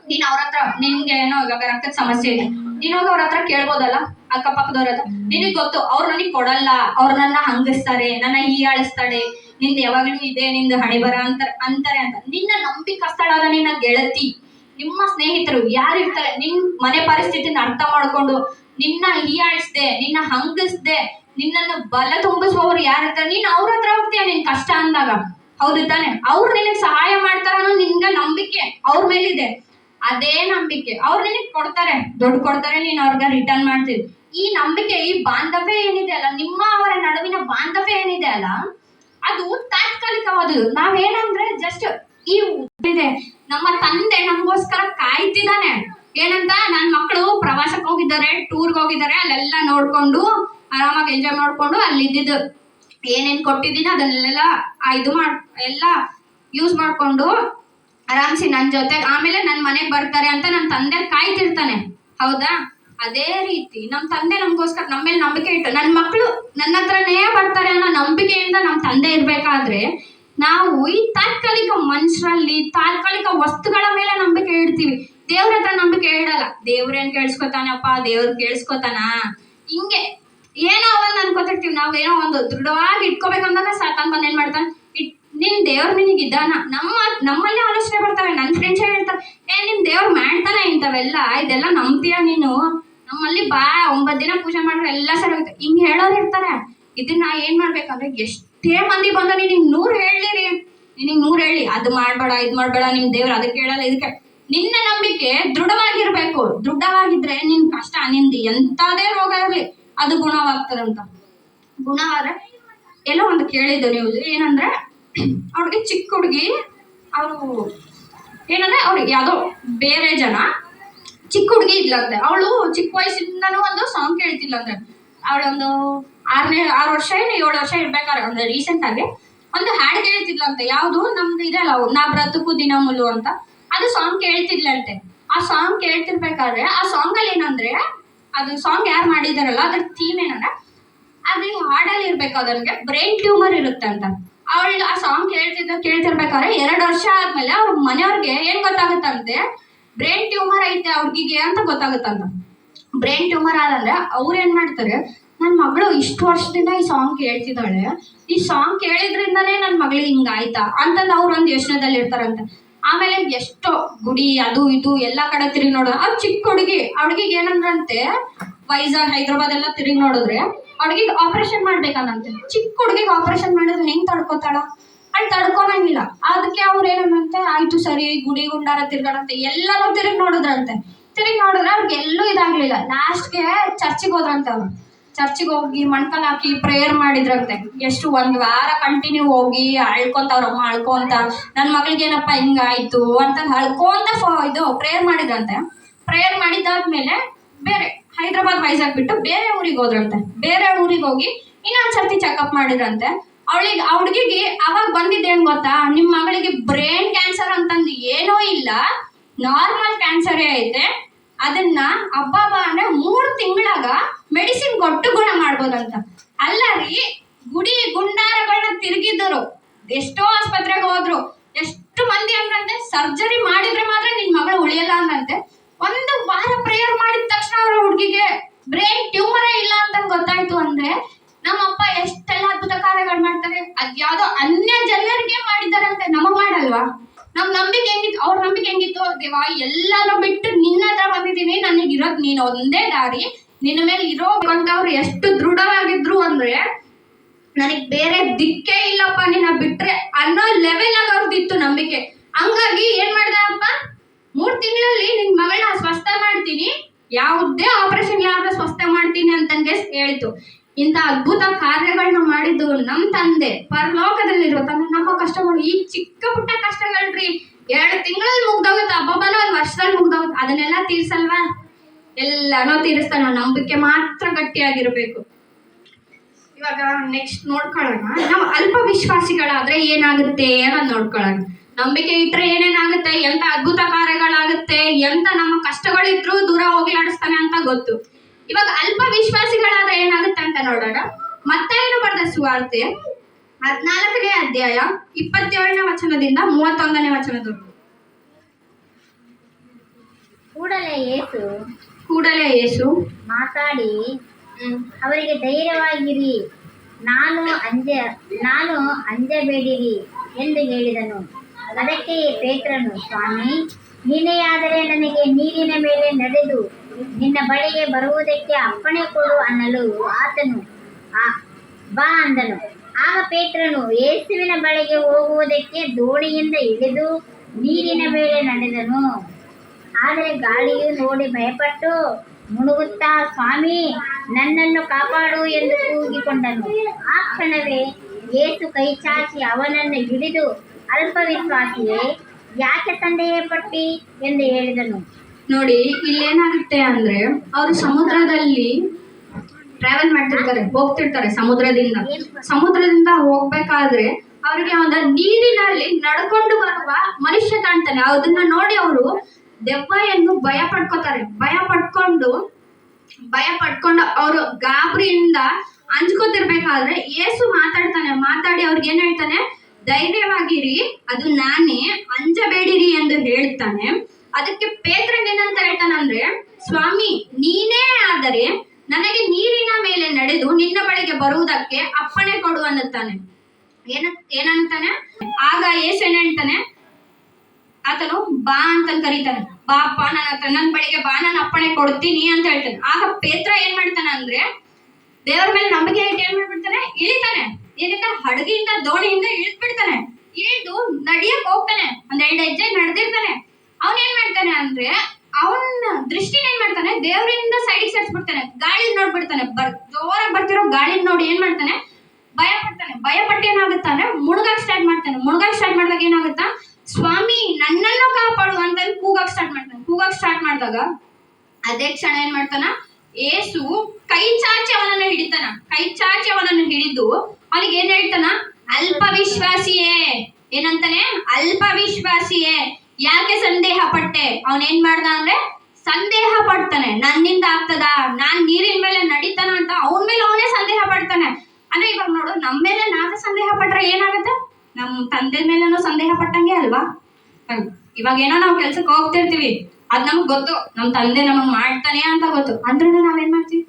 ನೀನ್ ಅವ್ರ ಹತ್ರ ನಿನ್ಗೆ ಏನೋ ಇವಾಗ ರಕ್ತದ ಸಮಸ್ಯೆ ಇದೆ. ನೀನ್ ಹೋಗಿ ಅವ್ರ ಹತ್ರ ಕೇಳ್ಬೋದಲ್ಲ, ಅಕ್ಕಪಕ್ಕದವ್ರ ಹತ್ರ? ನಿನಗೆ ಗೊತ್ತು, ಅವ್ರು ನನಗ್ ಕೊಡಲ್ಲ, ಅವ್ರು ನನ್ನ ಹಂಗಿಸ್ತಾರೆ, ನನ್ನ ಹೀಯಾಳಿಸ್ತಾಳೆ, ನಿಂದ ಯಾವಾಗ್ಲೂ ಇದೆ, ನಿಂದು ಹಣೆ ಬರ ಅಂತ ಅಂತಾರೆ ಅಂತ. ನಿನ್ನ ನಂಬಿಕಸ್ಥಳಾದ ನಿನ್ನ ಗೆಳತಿ, ನಿಮ್ಮ ಸ್ನೇಹಿತರು ಯಾರು ಇರ್ತಾರೆ? ನಿನ್ ಮನೆ ಪರಿಸ್ಥಿತಿನ ಅರ್ಥ ಮಾಡ್ಕೊಂಡು ನಿನ್ನ ಹೀಯಾಳಿಸ್ದೆ, ನಿನ್ನ ಹಂಗಿಸ್ದೆ, ನಿನ್ನನ್ನು ಬಲ ತುಂಬಿಸುವವರು ಯಾರು ಇರ್ತಾರೆ? ನೀನ್ ಅವ್ರ ಹತ್ರ ಹೋಗ್ತೀಯ ನಿನ್ ಕಷ್ಟ ಅಂದಾಗ? ಹೌದು ತಾನೆ. ಅವ್ರು ನಿನಗೆ ಸಹಾಯ ಮಾಡ್ತಾರ ಅನ್ನೋ ನಿನ್ಗೆ ನಂಬಿಕೆ ಅವ್ರ ಮೇಲಿದೆ. ಅದೇ ನಂಬಿಕೆ. ಅವ್ರು ನಿನಗೆ ಕೊಡ್ತಾರೆ. ದುಡ್ಡು ಕೊಡ್ತಾರೆ, ನೀನ್ ಅವ್ರಿಗೆ ರಿಟರ್ನ್ ಮಾಡ್ತೀವಿ ಈ ನಂಬಿಕೆ, ಈ ಬಾಂಧವ್ಯ ಏನಿದೆ ಅಲ್ಲ, ನಿಮ್ಮ ಅವರ ನಡುವಿನ ಬಾಂಧವ್ಯ ಏನಿದೆ ಅಲ್ಲ, ಅದು ತಾತ್ಕಾಲಿಕವಾದದ್ದು ನಾವೇನಂದ್ರೆ ಜಸ್ಟ್ ಈ ಇದೆ. ನಮ್ಮ ತಂದೆ ನಮಗೋಸ್ಕರ ಕಾಯ್ತಿದ್ದಾನೆ. ಏನಂತ? ನನ್ ಮಕ್ಕಳು ಪ್ರವಾಸಕ್ಕೆ ಹೋಗಿದ್ದಾರೆ ಟೂರ್ಗೆ ಹೋಗಿದ್ದಾರೆ, ಅಲ್ಲೆಲ್ಲ ನೋಡ್ಕೊಂಡು, ಆರಾಮಾಗಿ ಎಂಜಾಯ್ ಮಾಡ್ಕೊಂಡು ಅಲ್ಲಿ ಇದ್ದಿದ್ದು ಏನೇನ್ ಕೊಟ್ಟಿದ್ದೀನಿ ಅದನ್ನೆಲ್ಲ ಇದು ಮಾಡ್, ಎಲ್ಲ ಯೂಸ್ ಮಾಡ್ಕೊಂಡು ಆರಾಮ್ಸಿ ನನ್ನ ಜೊತೆ, ಆಮೇಲೆ ನನ್ನ ಮನೆಗೆ ಬರ್ತಾರೆ ಅಂತ ನನ್ನ ತಂದೆ ಕಾಯ್ತಿರ್ತಾನೆ. ಹೌದಾ? ಅದೇ ರೀತಿ ನಮ್ಮ ತಂದೆ ನಮಗೋಸ್ಕರ ನಮ್ಮ ಮೇಲೆ ನಂಬಿಕೆ ಇಟ್ಟು ನನ್ನ ಮಕ್ಕಳು ನನ್ನ ಹತ್ರನೇ ಬರ್ತಾರೆ ಅನ್ನೋ ನಂಬಿಕೆಯಿಂದ ನಮ್ಮ ತಂದೆ ಇರ್ಬೇಕಾದ್ರೆ ನಾವು ಈ ತಾತ್ಕಾಲಿಕ ಮನುಷ್ಯರಲ್ಲಿ ತಾತ್ಕಾಲಿಕ ವಸ್ತುಗಳ ಮೇಲೆ ನಂಬಿಕೆ ಇಡ್ತೀವಿ. ದೇವ್ರ ಹತ್ರ ನಂಬಿಕೆ ಇಡಲ್ಲ. ದೇವ್ರೇನ್ ಕೇಳಿಸ್ಕೊತಾನಪ್ಪ ದೇವ್ರ ಕೇಳಿಸ್ಕೊತಾನ? ಹಿಂಗೆ. ಏನೋ ಒಂದ್ ಅನ್ಕೋತಿರ್ತೀವಿ ನಾವ್ ಏನೋ ಒಂದು ದೃಢವಾಗಿ ಇಟ್ಕೋಬೇಕಂದಾಗ ಸಾತಾನ್ ಬಂದ್ ಏನ್ ಮಾಡ್ತಾನೆ ಇಟ್ ನಿನ್ ದೇವ್ರ ನಿನಗೆ ಇದ್ದಾನ, ನಮ್ಮ, ನಮ್ಮಲ್ಲೇ ಆಲೋಚನೆ ಬರ್ತವೆ ನನ್ನ ಫ್ರೆಂಡ್ಸ್ ಹೇಳ್ತಾರೆ? ಏ ನಿನ್ ದೇವ್ರ ಮಾಡ್ತಾನೆ ಇಂಥವೆಲ್ಲ, ಇದೆಲ್ಲ ನಂಬ್ತೀಯ ನೀನು? ನಮ್ಮಲ್ಲಿ ಬಾ ಒಂಬತ್ ದಿನ ಪೂಜೆ ಮಾಡಿದ್ರೆ ಎಲ್ಲ ಸರಿ ಹೋಗುತ್ತೆ ಹಿಂಗ್ ಹೇಳೋರು ಇರ್ತಾರೆ. ಇದನ್ನ ಏನ್ ಮಾಡ್ಬೇಕಂದ್ರೆ, ಎಷ್ಟು ಮಂದಿ ಬಂದ ನಿನಗೆ ನೂರು ಹೇಳಿರಿ ನಿನಗೆ ನೂರು ಹೇಳಿ, ಅದು ಮಾಡಬೇಡ, ಇದು ಮಾಡಬೇಡ, ನಿಮ್ ದೇವ್ರು ಅದಕ್ಕೆ ಹೇಳಲ್ಲ, ಇದಕ್ಕೆ. ನಿನ್ನ ನಂಬಿಕೆ ದೃಢವಾಗಿರ್ಬೇಕು. ದೃಢವಾಗಿದ್ರೆ ನಿನ್ ಕಷ್ಟ, ನಿಂದು ಎಂಥದೇ ರೋಗ ಇರಲಿ. ಅದು ಗುಣವಾಗ್ತದಂತ ಗುಣವಾದ್ರೆ ಎಲ್ಲೋ ಒಂದು ಕೇಳಿದ್ದು ನೀವು ಏನಂದ್ರೆ ಅವ್ರಿಗೆ ಚಿಕ್ಕ ಹುಡುಗಿ, ಅವರು ಏನಂದ್ರೆ ಅವ್ರಿಗೆ ಯಾವುದೋ ಬೇರೆ ಜನ ಚಿಕ್ಕ ಹುಡುಗಿ ಇದ್ಲಂತೆ. ಅವಳು ಚಿಕ್ಕ ವಯಸ್ಸಿಂದನೂ ಒಂದು ಸಾಂಗ್ ಕೇಳ್ತಿಲ್ಲಂತೆ ಅವಳೊಂದು ಆರನೇ, ಆರು ವರ್ಷ ಏನು ಏಳು ವರ್ಷ ಇರ್ಬೇಕಾದ್ರೆ ಒಂದು ರೀಸೆಂಟ್ ಆಗಿ ಒಂದು ಹಾಡು ಕೇಳ್ತಿದ್ಲಂತೆ. ಯಾವುದು? ನಮ್ದು ಇದಲ್ಲ ನಾ ಬ್ರತುಕು ದಿನಮುಲು ಅಂತ. ಅದು ಸಾಂಗ್ ಕೇಳ್ತಿದ್ಲಂತೆ. ಆ ಸಾಂಗ್ ಕೇಳ್ತಿರ್ಬೇಕಾದ್ರೆ, ಆ ಸಾಂಗ್ ಅಲ್ಲಿ ಏನಂದ್ರೆ ಅದು ಸಾಂಗ್ ಯಾರು ಮಾಡಿದಾರಲ್ಲ ಅದ್ರ ಥೀಮ್ ಏನಂದ್ರೆ, ಅದು ಹಾಡಲ್ಲಿ ಇರ್ಬೇಕು ಅದನ್ಗೆ ಬ್ರೈನ್ ಟ್ಯೂಮರ್ ಇರುತ್ತೆ ಅಂತ. ಅವಳಿಗೆ ಆ ಸಾಂಗ್ ಕೇಳ್ತಿದ್ದ, ಕೇಳ್ತಿರ್ಬೇಕಾದ್ರೆ ಎರಡು ವರ್ಷ ಆದ್ಮೇಲೆ ಅವ್ರ ಮನೆಯವ್ರಿಗೆ ಏನ್ ಗೊತ್ತಾಗುತ್ತಂತೆ? ಬ್ರೈನ್ ಟ್ಯೂಮರ್ ಐತೆ ಅವ್ರಿಗೆ ಅಂತ ಗೊತ್ತಾಗುತ್ತಂತ. ಬ್ರೈನ್ ಟ್ಯೂಮರ್ ಆದಂದ್ರೆ ಅವ್ರು ಏನ್ ಮಾಡ್ತಾರೆ ನನ್ನ ಮಗಳು ಇಷ್ಟು ವರ್ಷದಿಂದ ಈ ಸಾಂಗ್ ಕೇಳ್ತಿದ್ದಾಳೆ. ಈ ಸಾಂಗ್ ಕೇಳಿದ್ರಿಂದನೇ ನನ್ನ ಮಗಳಿಗೆ ಹಿಂಗಾಯ್ತಾ ಅಂತಂದು ಅವ್ರು ಒಂದು ಯೋಚನೆದಲ್ಲಿ ಇರ್ತಾರಂತೆ ಆಮೇಲೆ ಎಷ್ಟೋ ಗುಡಿ ಅದು ಇದು ಎಲ್ಲಾ ಕಡೆ ತಿರುಗಿ ನೋಡೋ. ಆ ಚಿಕ್ಕ ಹುಡುಗಿ ಅವಳಿಗೆ ಏನಂದ್ರಂತೆ, ವೈಜಾಗ್ ಹೈದ್ರಾಬಾದ್ ಎಲ್ಲ ತಿರುಗಿ ನೋಡಿದ್ರೆ ಅವಳಿಗೆ ಆಪರೇಷನ್ ಮಾಡ್ಬೇಕಂದಂತೆ ಚಿಕ್ಕ ಹುಡುಗಿಗೆ ಆಪರೇಷನ್ ಮಾಡಿದ್ರೆ ಹೆಂಗ್ ತಡ್ಕೋತಾಳ? ಅಲ್ಲಿ ತಡ್ಕೊಳಂಗಿಲ್ಲ. ಅದಕ್ಕೆ ಅವ್ರು ಏನಂದಂತೆ ಆಯ್ತು ಸರಿ ಗುಡಿ ಗುಂಡಾರ ತಿರ್ಗಾಡಂತೆ. ಎಲ್ಲಾನು ತಿರುಗಿ ನೋಡಿದ್ರಂತೆ. ತಿರುಗಿ ನೋಡಿದ್ರೆ ಅವ್ರಿಗೆ ಎಲ್ಲೂ ಇದಾಗ್ಲಿಲ್ಲ. ಲಾಸ್ಟ್ಗೆ ಚರ್ಚಿಗೆ ಹೋದ್ರಂತೆ ಅವ್ರು. ಚರ್ಚಿಗೆ ಹೋಗಿ ಮಣ್ಕಲ್ ಹಾಕಿ ಪ್ರೇಯರ್ ಮಾಡಿದ್ರಂತೆ. ಎಷ್ಟು ಒಂದು ವಾರ ಕಂಟಿನ್ಯೂ ಹೋಗಿ ಅಳ್ಕೊಂತ ಅವ್ರಮ್ಮ ಅಳ್ಕೊಂತ ನನ್ನ ಮಗಳಿಗೆ ಏನಪ್ಪ ಹಿಂಗಾಯ್ತು? ಅಂತ ಅಳ್ಕೊಂತ ಫ- ಇದು ಪ್ರೇಯರ್ ಮಾಡಿದ್ರಂತೆ. ಪ್ರೇಯರ್ ಮಾಡಿದಾದ್ಮೇಲೆ ಬೇರೆ ಹೈದ್ರಾಬಾದ್ ವೈಜಾಗ್ ಬಿಟ್ಟು ಬೇರೆ ಊರಿಗೆ ಹೋದ್ರಂತೆ. ಬೇರೆ ಊರಿಗೆ ಹೋಗಿ ಇನ್ನೊಂದ್ ಸರ್ತಿ ಚೆಕಪ್ ಮಾಡಿದ್ರಂತೆ. ಅವಳಿಗೆ, ಆ ಹುಡುಗಿಗೆ ಅವಾಗ ಬಂದಿದ್ದು ಏನ್ ಗೊತ್ತಾ? ನಿಮ್ಮ ಮಗಳಿಗೆ ಬ್ರೈನ್ ಕ್ಯಾನ್ಸರ್ ಅಂತಂದು ಏನೂ ಇಲ್ಲ. ನಾರ್ಮಲ್ ಕ್ಯಾನ್ಸರೇ ಅದನ್ನ ಅಬ್ಬಾಬ ಅಂದ್ರೆ ಮೂರ್ ತಿಂಗಳಾಗ ಮೆಡಿಸಿನ್ ಕೊಟ್ಟು ಗುಣ ಮಾಡ್ಬೋದಂತ. ಅಲ್ಲ ರೀ, ಗುಡಿ ಗುಂಡಾರಗಳನ್ನ ತಿರುಗಿದ್ರು. ಎಷ್ಟೋ ಆಸ್ಪತ್ರೆಗೆ ಹೋದ್ರು. ಎಷ್ಟು ಮಂದಿ ಅಂದ್ರಂತೆ ಸರ್ಜರಿ ಮಾಡಿದ್ರೆ ಮಾತ್ರ ನಿನ್ ಮಗಳು ಉಳಿಯಲ್ಲ ಅಂದಂತೆ ಒಂದು ವಾರ ಪ್ರೇಯರ್ ಮಾಡಿದ ತಕ್ಷಣ ಅವ್ರ ಹುಡುಗಿಗೆ ಬ್ರೈನ್ ಟ್ಯೂಮರೇ ಇಲ್ಲ ಅಂತ ಗೊತ್ತಾಯ್ತು ಅಂದ್ರೆ, ನಮ್ಮಪ್ಪ ಎಷ್ಟೆಲ್ಲ ಅದ್ಭುತ ಕಾರ್ಯಗಳು ಮಾಡ್ತಾರೆ. ಅದ್ಯಾವುದೋ ಅನ್ಯ ಜನರಿಗೆ ಮಾಡಿದಾರಂತೆ ನಮಗ್ ಮಾಡಲ್ವಾ? ನಮ್ ನಂಬಿಕೆ ಹೆಂಗಿತ್ತು, ಅವ್ರ ನಂಬಿಕೆ ಹೆಂಗಿತ್ತು? ದೇವಾ ಎಲ್ಲಾನು ಬಿಟ್ಟು ನಿನ್ನ ಹತ್ರ ಬಂದಿದ್ದೀನಿ, ನನಗೆ ಇರೋದ್ ನೀನ್ ಒಂದೇ ದಾರಿ. ನಿನ್ನ ಮೇಲೆ ಇರೋ ಅಂತ ಅವ್ರು ಎಷ್ಟು ದೃಢವಾಗಿದ್ರು ಅಂದ್ರೆ ನನಗ್ ಬೇರೆ ದಿಕ್ಕೇ ಇಲ್ಲಪ್ಪ ನಿನ್ನ ಬಿಟ್ರೆ ಅನ್ನೋ ಲೆವೆಲ್ ಆಗ ಅವ್ರದ್ದಿತ್ತು ನಂಬಿಕೆ. ಹಂಗಾಗಿ ಏನ್ ಮಾಡ್ದಪ್ಪ ಮೂರ್ ತಿಂಗಳಲ್ಲಿ ನಿನ್ ಮಗಳನ್ನ ಸ್ವಸ್ಥ ಮಾಡ್ತೀನಿ. ಯಾವುದೇ ಆಪರೇಷನ್ ಆದ್ರೆ ಸ್ವಸ್ಥ ಮಾಡ್ತೀನಿ ಅಂತಂಗೆ ಹೇಳಿತು. ಇಂಥ ಅದ್ಭುತ ಕಾರ್ಯಗಳನ್ನ ಮಾಡಿದ್ದು ನಮ್ಮ ತಂದೆ. ಪರಲೋಕದಲ್ಲಿರುವ ತಂದೆ ನಮ್ಮ ಕಷ್ಟಗಳು, ಈ ಚಿಕ್ಕ ಪುಟ್ಟ ಕಷ್ಟಗಳ್ರಿ. ಎರಡು ತಿಂಗಳಲ್ಲಿ ಮುಗ್ದೋಗುತ್ತೆ, ಹಬ್ಬನ ಒಂದು ವರ್ಷದಲ್ಲಿ ಮುಗ್ದೋಗುತ್ತೆ. ಅದನ್ನೆಲ್ಲ ತೀರ್ಸಲ್ವಾ? ಎಲ್ಲಾನು ತೀರಿಸ್ತಾನ. ನಂಬಿಕೆ ಮಾತ್ರ ಗಟ್ಟಿಯಾಗಿರ್ಬೇಕು. ಇವಾಗ ನೆಕ್ಸ್ಟ್ ನೋಡ್ಕೊಳ್ಳೋಣ. ನಾವು ಅಲ್ಪ ವಿಶ್ವಾಸಿಗಳಾದ್ರೆ ಏನಾಗುತ್ತೆ ಅನ್ನೋದು ನೋಡ್ಕೊಳ್ಳೋಣ. ನಂಬಿಕೆ ಇಟ್ರೆ ಏನೇನಾಗುತ್ತೆ? ಎಂತ ಅದ್ಭುತ ಕಾರ್ಯಗಳಾಗುತ್ತೆ? ಎಂತ ನಮ್ಮ ಕಷ್ಟಗಳಿದ್ರು ದೂರ ಹೋಗ್ಲಾಡಿಸ್ತಾನೆ ಅಂತ ಗೊತ್ತು. ಇವಾಗ ಅಲ್ಪ ವಿಶ್ವಾಸಿಗಳಾದ ಏನಾಗುತ್ತೆ ಅಂತ ನೋಡೋಣ. ಮತ್ತೆ ಏನು ಬರೆದ ಸುವಾರ್ತೆ ಹದ್ನಾಲ್ಕನೇ ಅಧ್ಯಾಯ ಇಪ್ಪತ್ತೇಳನೇ ವಚನದಿಂದ ಮೂವತ್ತೊಂದನೇ ವಚನದವರೆಗೂ. ಕೂಡಲೇ ಯೇಸು ಕೂಡಲೇ ಯೇಸು ಮಾತಾಡಿ ಅವರಿಗೆ ಧೈರ್ಯವಾಗಿರಿ. ನಾನು ಅಂಜ ನಾನು ಅಂಜಬೇಡಿರಿ ಎಂದು ಹೇಳಿದನು. ಅದಕ್ಕೆ ಪೇತ್ರನು ಸ್ವಾಮಿ ನೀನೇ ಆದರೆ ನನಗೆ ನೀರಿನ ಮೇಲೆ ನಡೆದು ನಿನ್ನ ಬಳಿಗೆ ಬರುವುದಕ್ಕೆ ಅಪ್ಪಣೆ ಕೊಡು ಅನ್ನಲು ಆತನು, ಆ, ಬಾ ಅಂದನು. ಆಗ ಪೇತ್ರನು, ಯೇಸುವಿನ ಬಳಿಗೆ ಹೋಗುವುದಕ್ಕೆ ದೋಣಿಯಿಂದ ಇಳಿದು ನೀರಿನ ಮೇಲೆ ನಡೆದನು. ಆದರೆ ಗಾಳಿಯು ನೋಡಿ ಭಯಪಟ್ಟು ಮುಳುಗುತ್ತಾ ಸ್ವಾಮಿ, ನನ್ನನ್ನು ಕಾಪಾಡು ಎಂದು ಕೂಗಿಕೊಂಡನು. ಆ ಕ್ಷಣವೇ ಏಸು ಕೈ ಚಾಚಿ ಅವನನ್ನು ಹಿಡಿದು ಅಲ್ಪ ವಿಶ್ವಾಸಿಯೇ ಯಾಕೆ ಸಂದೇಹ ಪಟ್ಟಿ? ಎಂದು ಹೇಳಿದನು. ನೋಡಿ ಇಲ್ಲಿ ಏನಾಗುತ್ತೆ ಅಂದ್ರೆ ಅವರು ಸಮುದ್ರದಲ್ಲಿ ಟ್ರಾವೆಲ್ ಮಾಡ್ತಿರ್ತಾರೆ, ಹೋಗ್ತಿರ್ತಾರೆ ಸಮುದ್ರದಿಂದ. ಸಮುದ್ರದಿಂದ ಹೋಗ್ಬೇಕಾದ್ರೆ ಅವ್ರಿಗೆ ಒಂದು ನೀರಿನಲ್ಲಿ ನಡ್ಕೊಂಡು ಬರುವ ಮನುಷ್ಯ ಕಾಣ್ತಾನೆ. ಅದನ್ನ ನೋಡಿ ಅವರು ದೆವ್ವ ಎಂದು ಭಯ ಪಡ್ಕೋತಾರೆ. ಭಯ ಪಡ್ಕೊಂಡು ಭಯ ಪಡ್ಕೊಂಡು ಅವರು ಗಾಬರಿಯಿಂದ ಅಂಜ್ಕೋತಿರ್ಬೇಕಾದ್ರೆ ಏಸು ಮಾತಾಡ್ತಾನೆ. ಮಾತಾಡಿ ಅವ್ರಿಗೆ ಏನ್ ಹೇಳ್ತಾನೆ? ಧೈರ್ಯವಾಗಿರಿ. ಅದು ನಾನೇ. ಅಂಜಬೇಡಿರಿ ಎಂದು ಹೇಳ್ತಾನೆ. ಅದಕ್ಕೆ ಪೇತ್ರನ್ ಏನಂತ ಹೇಳ್ತಾನಂದ್ರೆ, ಸ್ವಾಮಿ, ನೀನೇ ಆದರೆ ನನಗೆ ನೀರಿನ ಮೇಲೆ ನಡೆದು ನಿನ್ನ ಬಳಿಗೆ ಬರುವುದಕ್ಕೆ ಅಪ್ಪಣೆ ಕೊಡು ಅನ್ನುತ್ತಾನೆ. ಏನ, ಏನಂತಾನೆ? ಆಗ ಏಸು ಏನ್ ಆತನು ಬಾ ಅಂತ ಕರೀತಾನೆ. ಬಾಪ್ಪ ನನ್ನ ಹತ್ರ ಬಳಿಗೆ ಬಾ, ನಾನು ಅಪ್ಪಣೆ ಕೊಡ್ತೀನಿ ಅಂತ ಹೇಳ್ತಾನೆ. ಆಗ ಪೇತ್ರ ಏನ್ ಮಾಡ್ತಾನೆ ಅಂದ್ರೆ, ದೇವರ ಮೇಲೆ ನಂಬಿಕೆ ಇಟ್ಟು ಏನ್ ಮಾಡ್ಬಿಡ್ತಾನೆ? ಇಳಿತಾನೆ. ಏನಂತ ಹಡಗಿಯಿಂದ ದೋಣಿಯಿಂದ ಇಳಿದ್ಬಿಡ್ತಾನೆ. ಇಳಿದು ನಡಿಯಕ್ ಹೋಗ್ತಾನೆ. ಒಂದ್ ಎರಡು ಹೆಜ್ಜೆ ನಡೆದಿರ್ತಾನೆ. ಅವನ್ ಏನ್ ಮಾಡ್ತಾನೆ ಅಂದ್ರೆ, ಅವನ ದೃಷ್ಟಿನ ಏನ್ ಮಾಡ್ತಾನೆ, ದೇವರಿಂದ ಸೈಡಿಗೆ ಸರಿಸ್ಬಿಡ್ತಾನೆ. ಗಾಳಿ ನೋಡ್ಬಿಡ್ತಾನೆ. ಬರ್, ಜೋರಾಗಿ ಬರ್ತಿರೋ ಗಾಳಿ ನೋಡಿ ಏನ್ ಮಾಡ್ತಾನೆ? ಭಯ ಪಡ್ತಾನೆ ಭಯ ಪಟ್ಟು ಅಂದ್ರೆ ಮುಳುಗಕ್ ಸ್ಟಾರ್ಟ್ ಮಾಡ್ತಾನೆ. ಮುಳುಗಕ್ ಸ್ಟಾರ್ಟ್ ಮಾಡಿದಾಗ ಏನಾಗುತ್ತಾ? ಸ್ವಾಮಿ, ನನ್ನನ್ನು ಕಾಪಾಡು ಅಂತ ಕೂಗಕ್ ಸ್ಟಾರ್ಟ್ ಮಾಡ್ತಾನೆ. ಕೂಗಕ್ ಸ್ಟಾರ್ಟ್ ಮಾಡಿದಾಗ, ಅದೇ ಕ್ಷಣ ಏನ್ ಮಾಡ್ತಾನ? ಏಸು ಕೈ ಚಾಚಿ ಅವನನ್ನ ಹಿಡಿತಾನ. ಕೈ ಚಾಚಿ ಅವನನ್ನ ಹಿಡಿದು, ಅವನಿಗೆ ಏನ್ ಹೇಳ್ತಾನ? ಅಲ್ಪ ವಿಶ್ವಾಸಿಯೇ ಏನಂತಾನೆ? ಅಲ್ಪ ವಿಶ್ವಾಸಿಯೇ ಯಾಕೆ ಸಂದೇಹ ಪಟ್ಟೆ ಅವನ್ ಏನ್ ಮಾಡ್ದ ಅಂದ್ರೆ ಸಂದೇಹ ಪಡ್ತಾನೆ ನನ್ನಿಂದ ಆಗ್ತದ? ನಾನ್ ನೀರಿನ ಮೇಲೆ ನಡೀತಾನ ಅಂತ ಅವನ ಮೇಲೆ ಅವನೇ ಸಂದೇಹ ಪಡ್ತಾನೆ ಅಂದ್ರೆ ಇವಾಗ ನೋಡು ನಮ್ಮ ಮೇಲೆ ನಾವೇ ಸಂದೇಹ ಪಟ್ರೆ ಏನಾಗುತ್ತೆ? ನಮ್ ತಂದೆ ಮೇಲೇನು ಸಂದೇಹ ಪಟ್ಟಂಗೆ ಅಲ್ವಾ. ಇವಾಗ ಏನೋ ನಾವು ಕೆಲ್ಸಕ್ಕೆ ಹೋಗ್ತಿರ್ತೀವಿ. ಅದ್ ನಮ್ಗ್ ಗೊತ್ತು. ನಮ್ ತಂದೆ ನಮಗ್ ಮಾಡ್ತಾನೆ ಅಂತ ಗೊತ್ತು. ಅಂದ್ರೆ ನಾವೇನ್ ಮಾಡ್ತೀವಿ?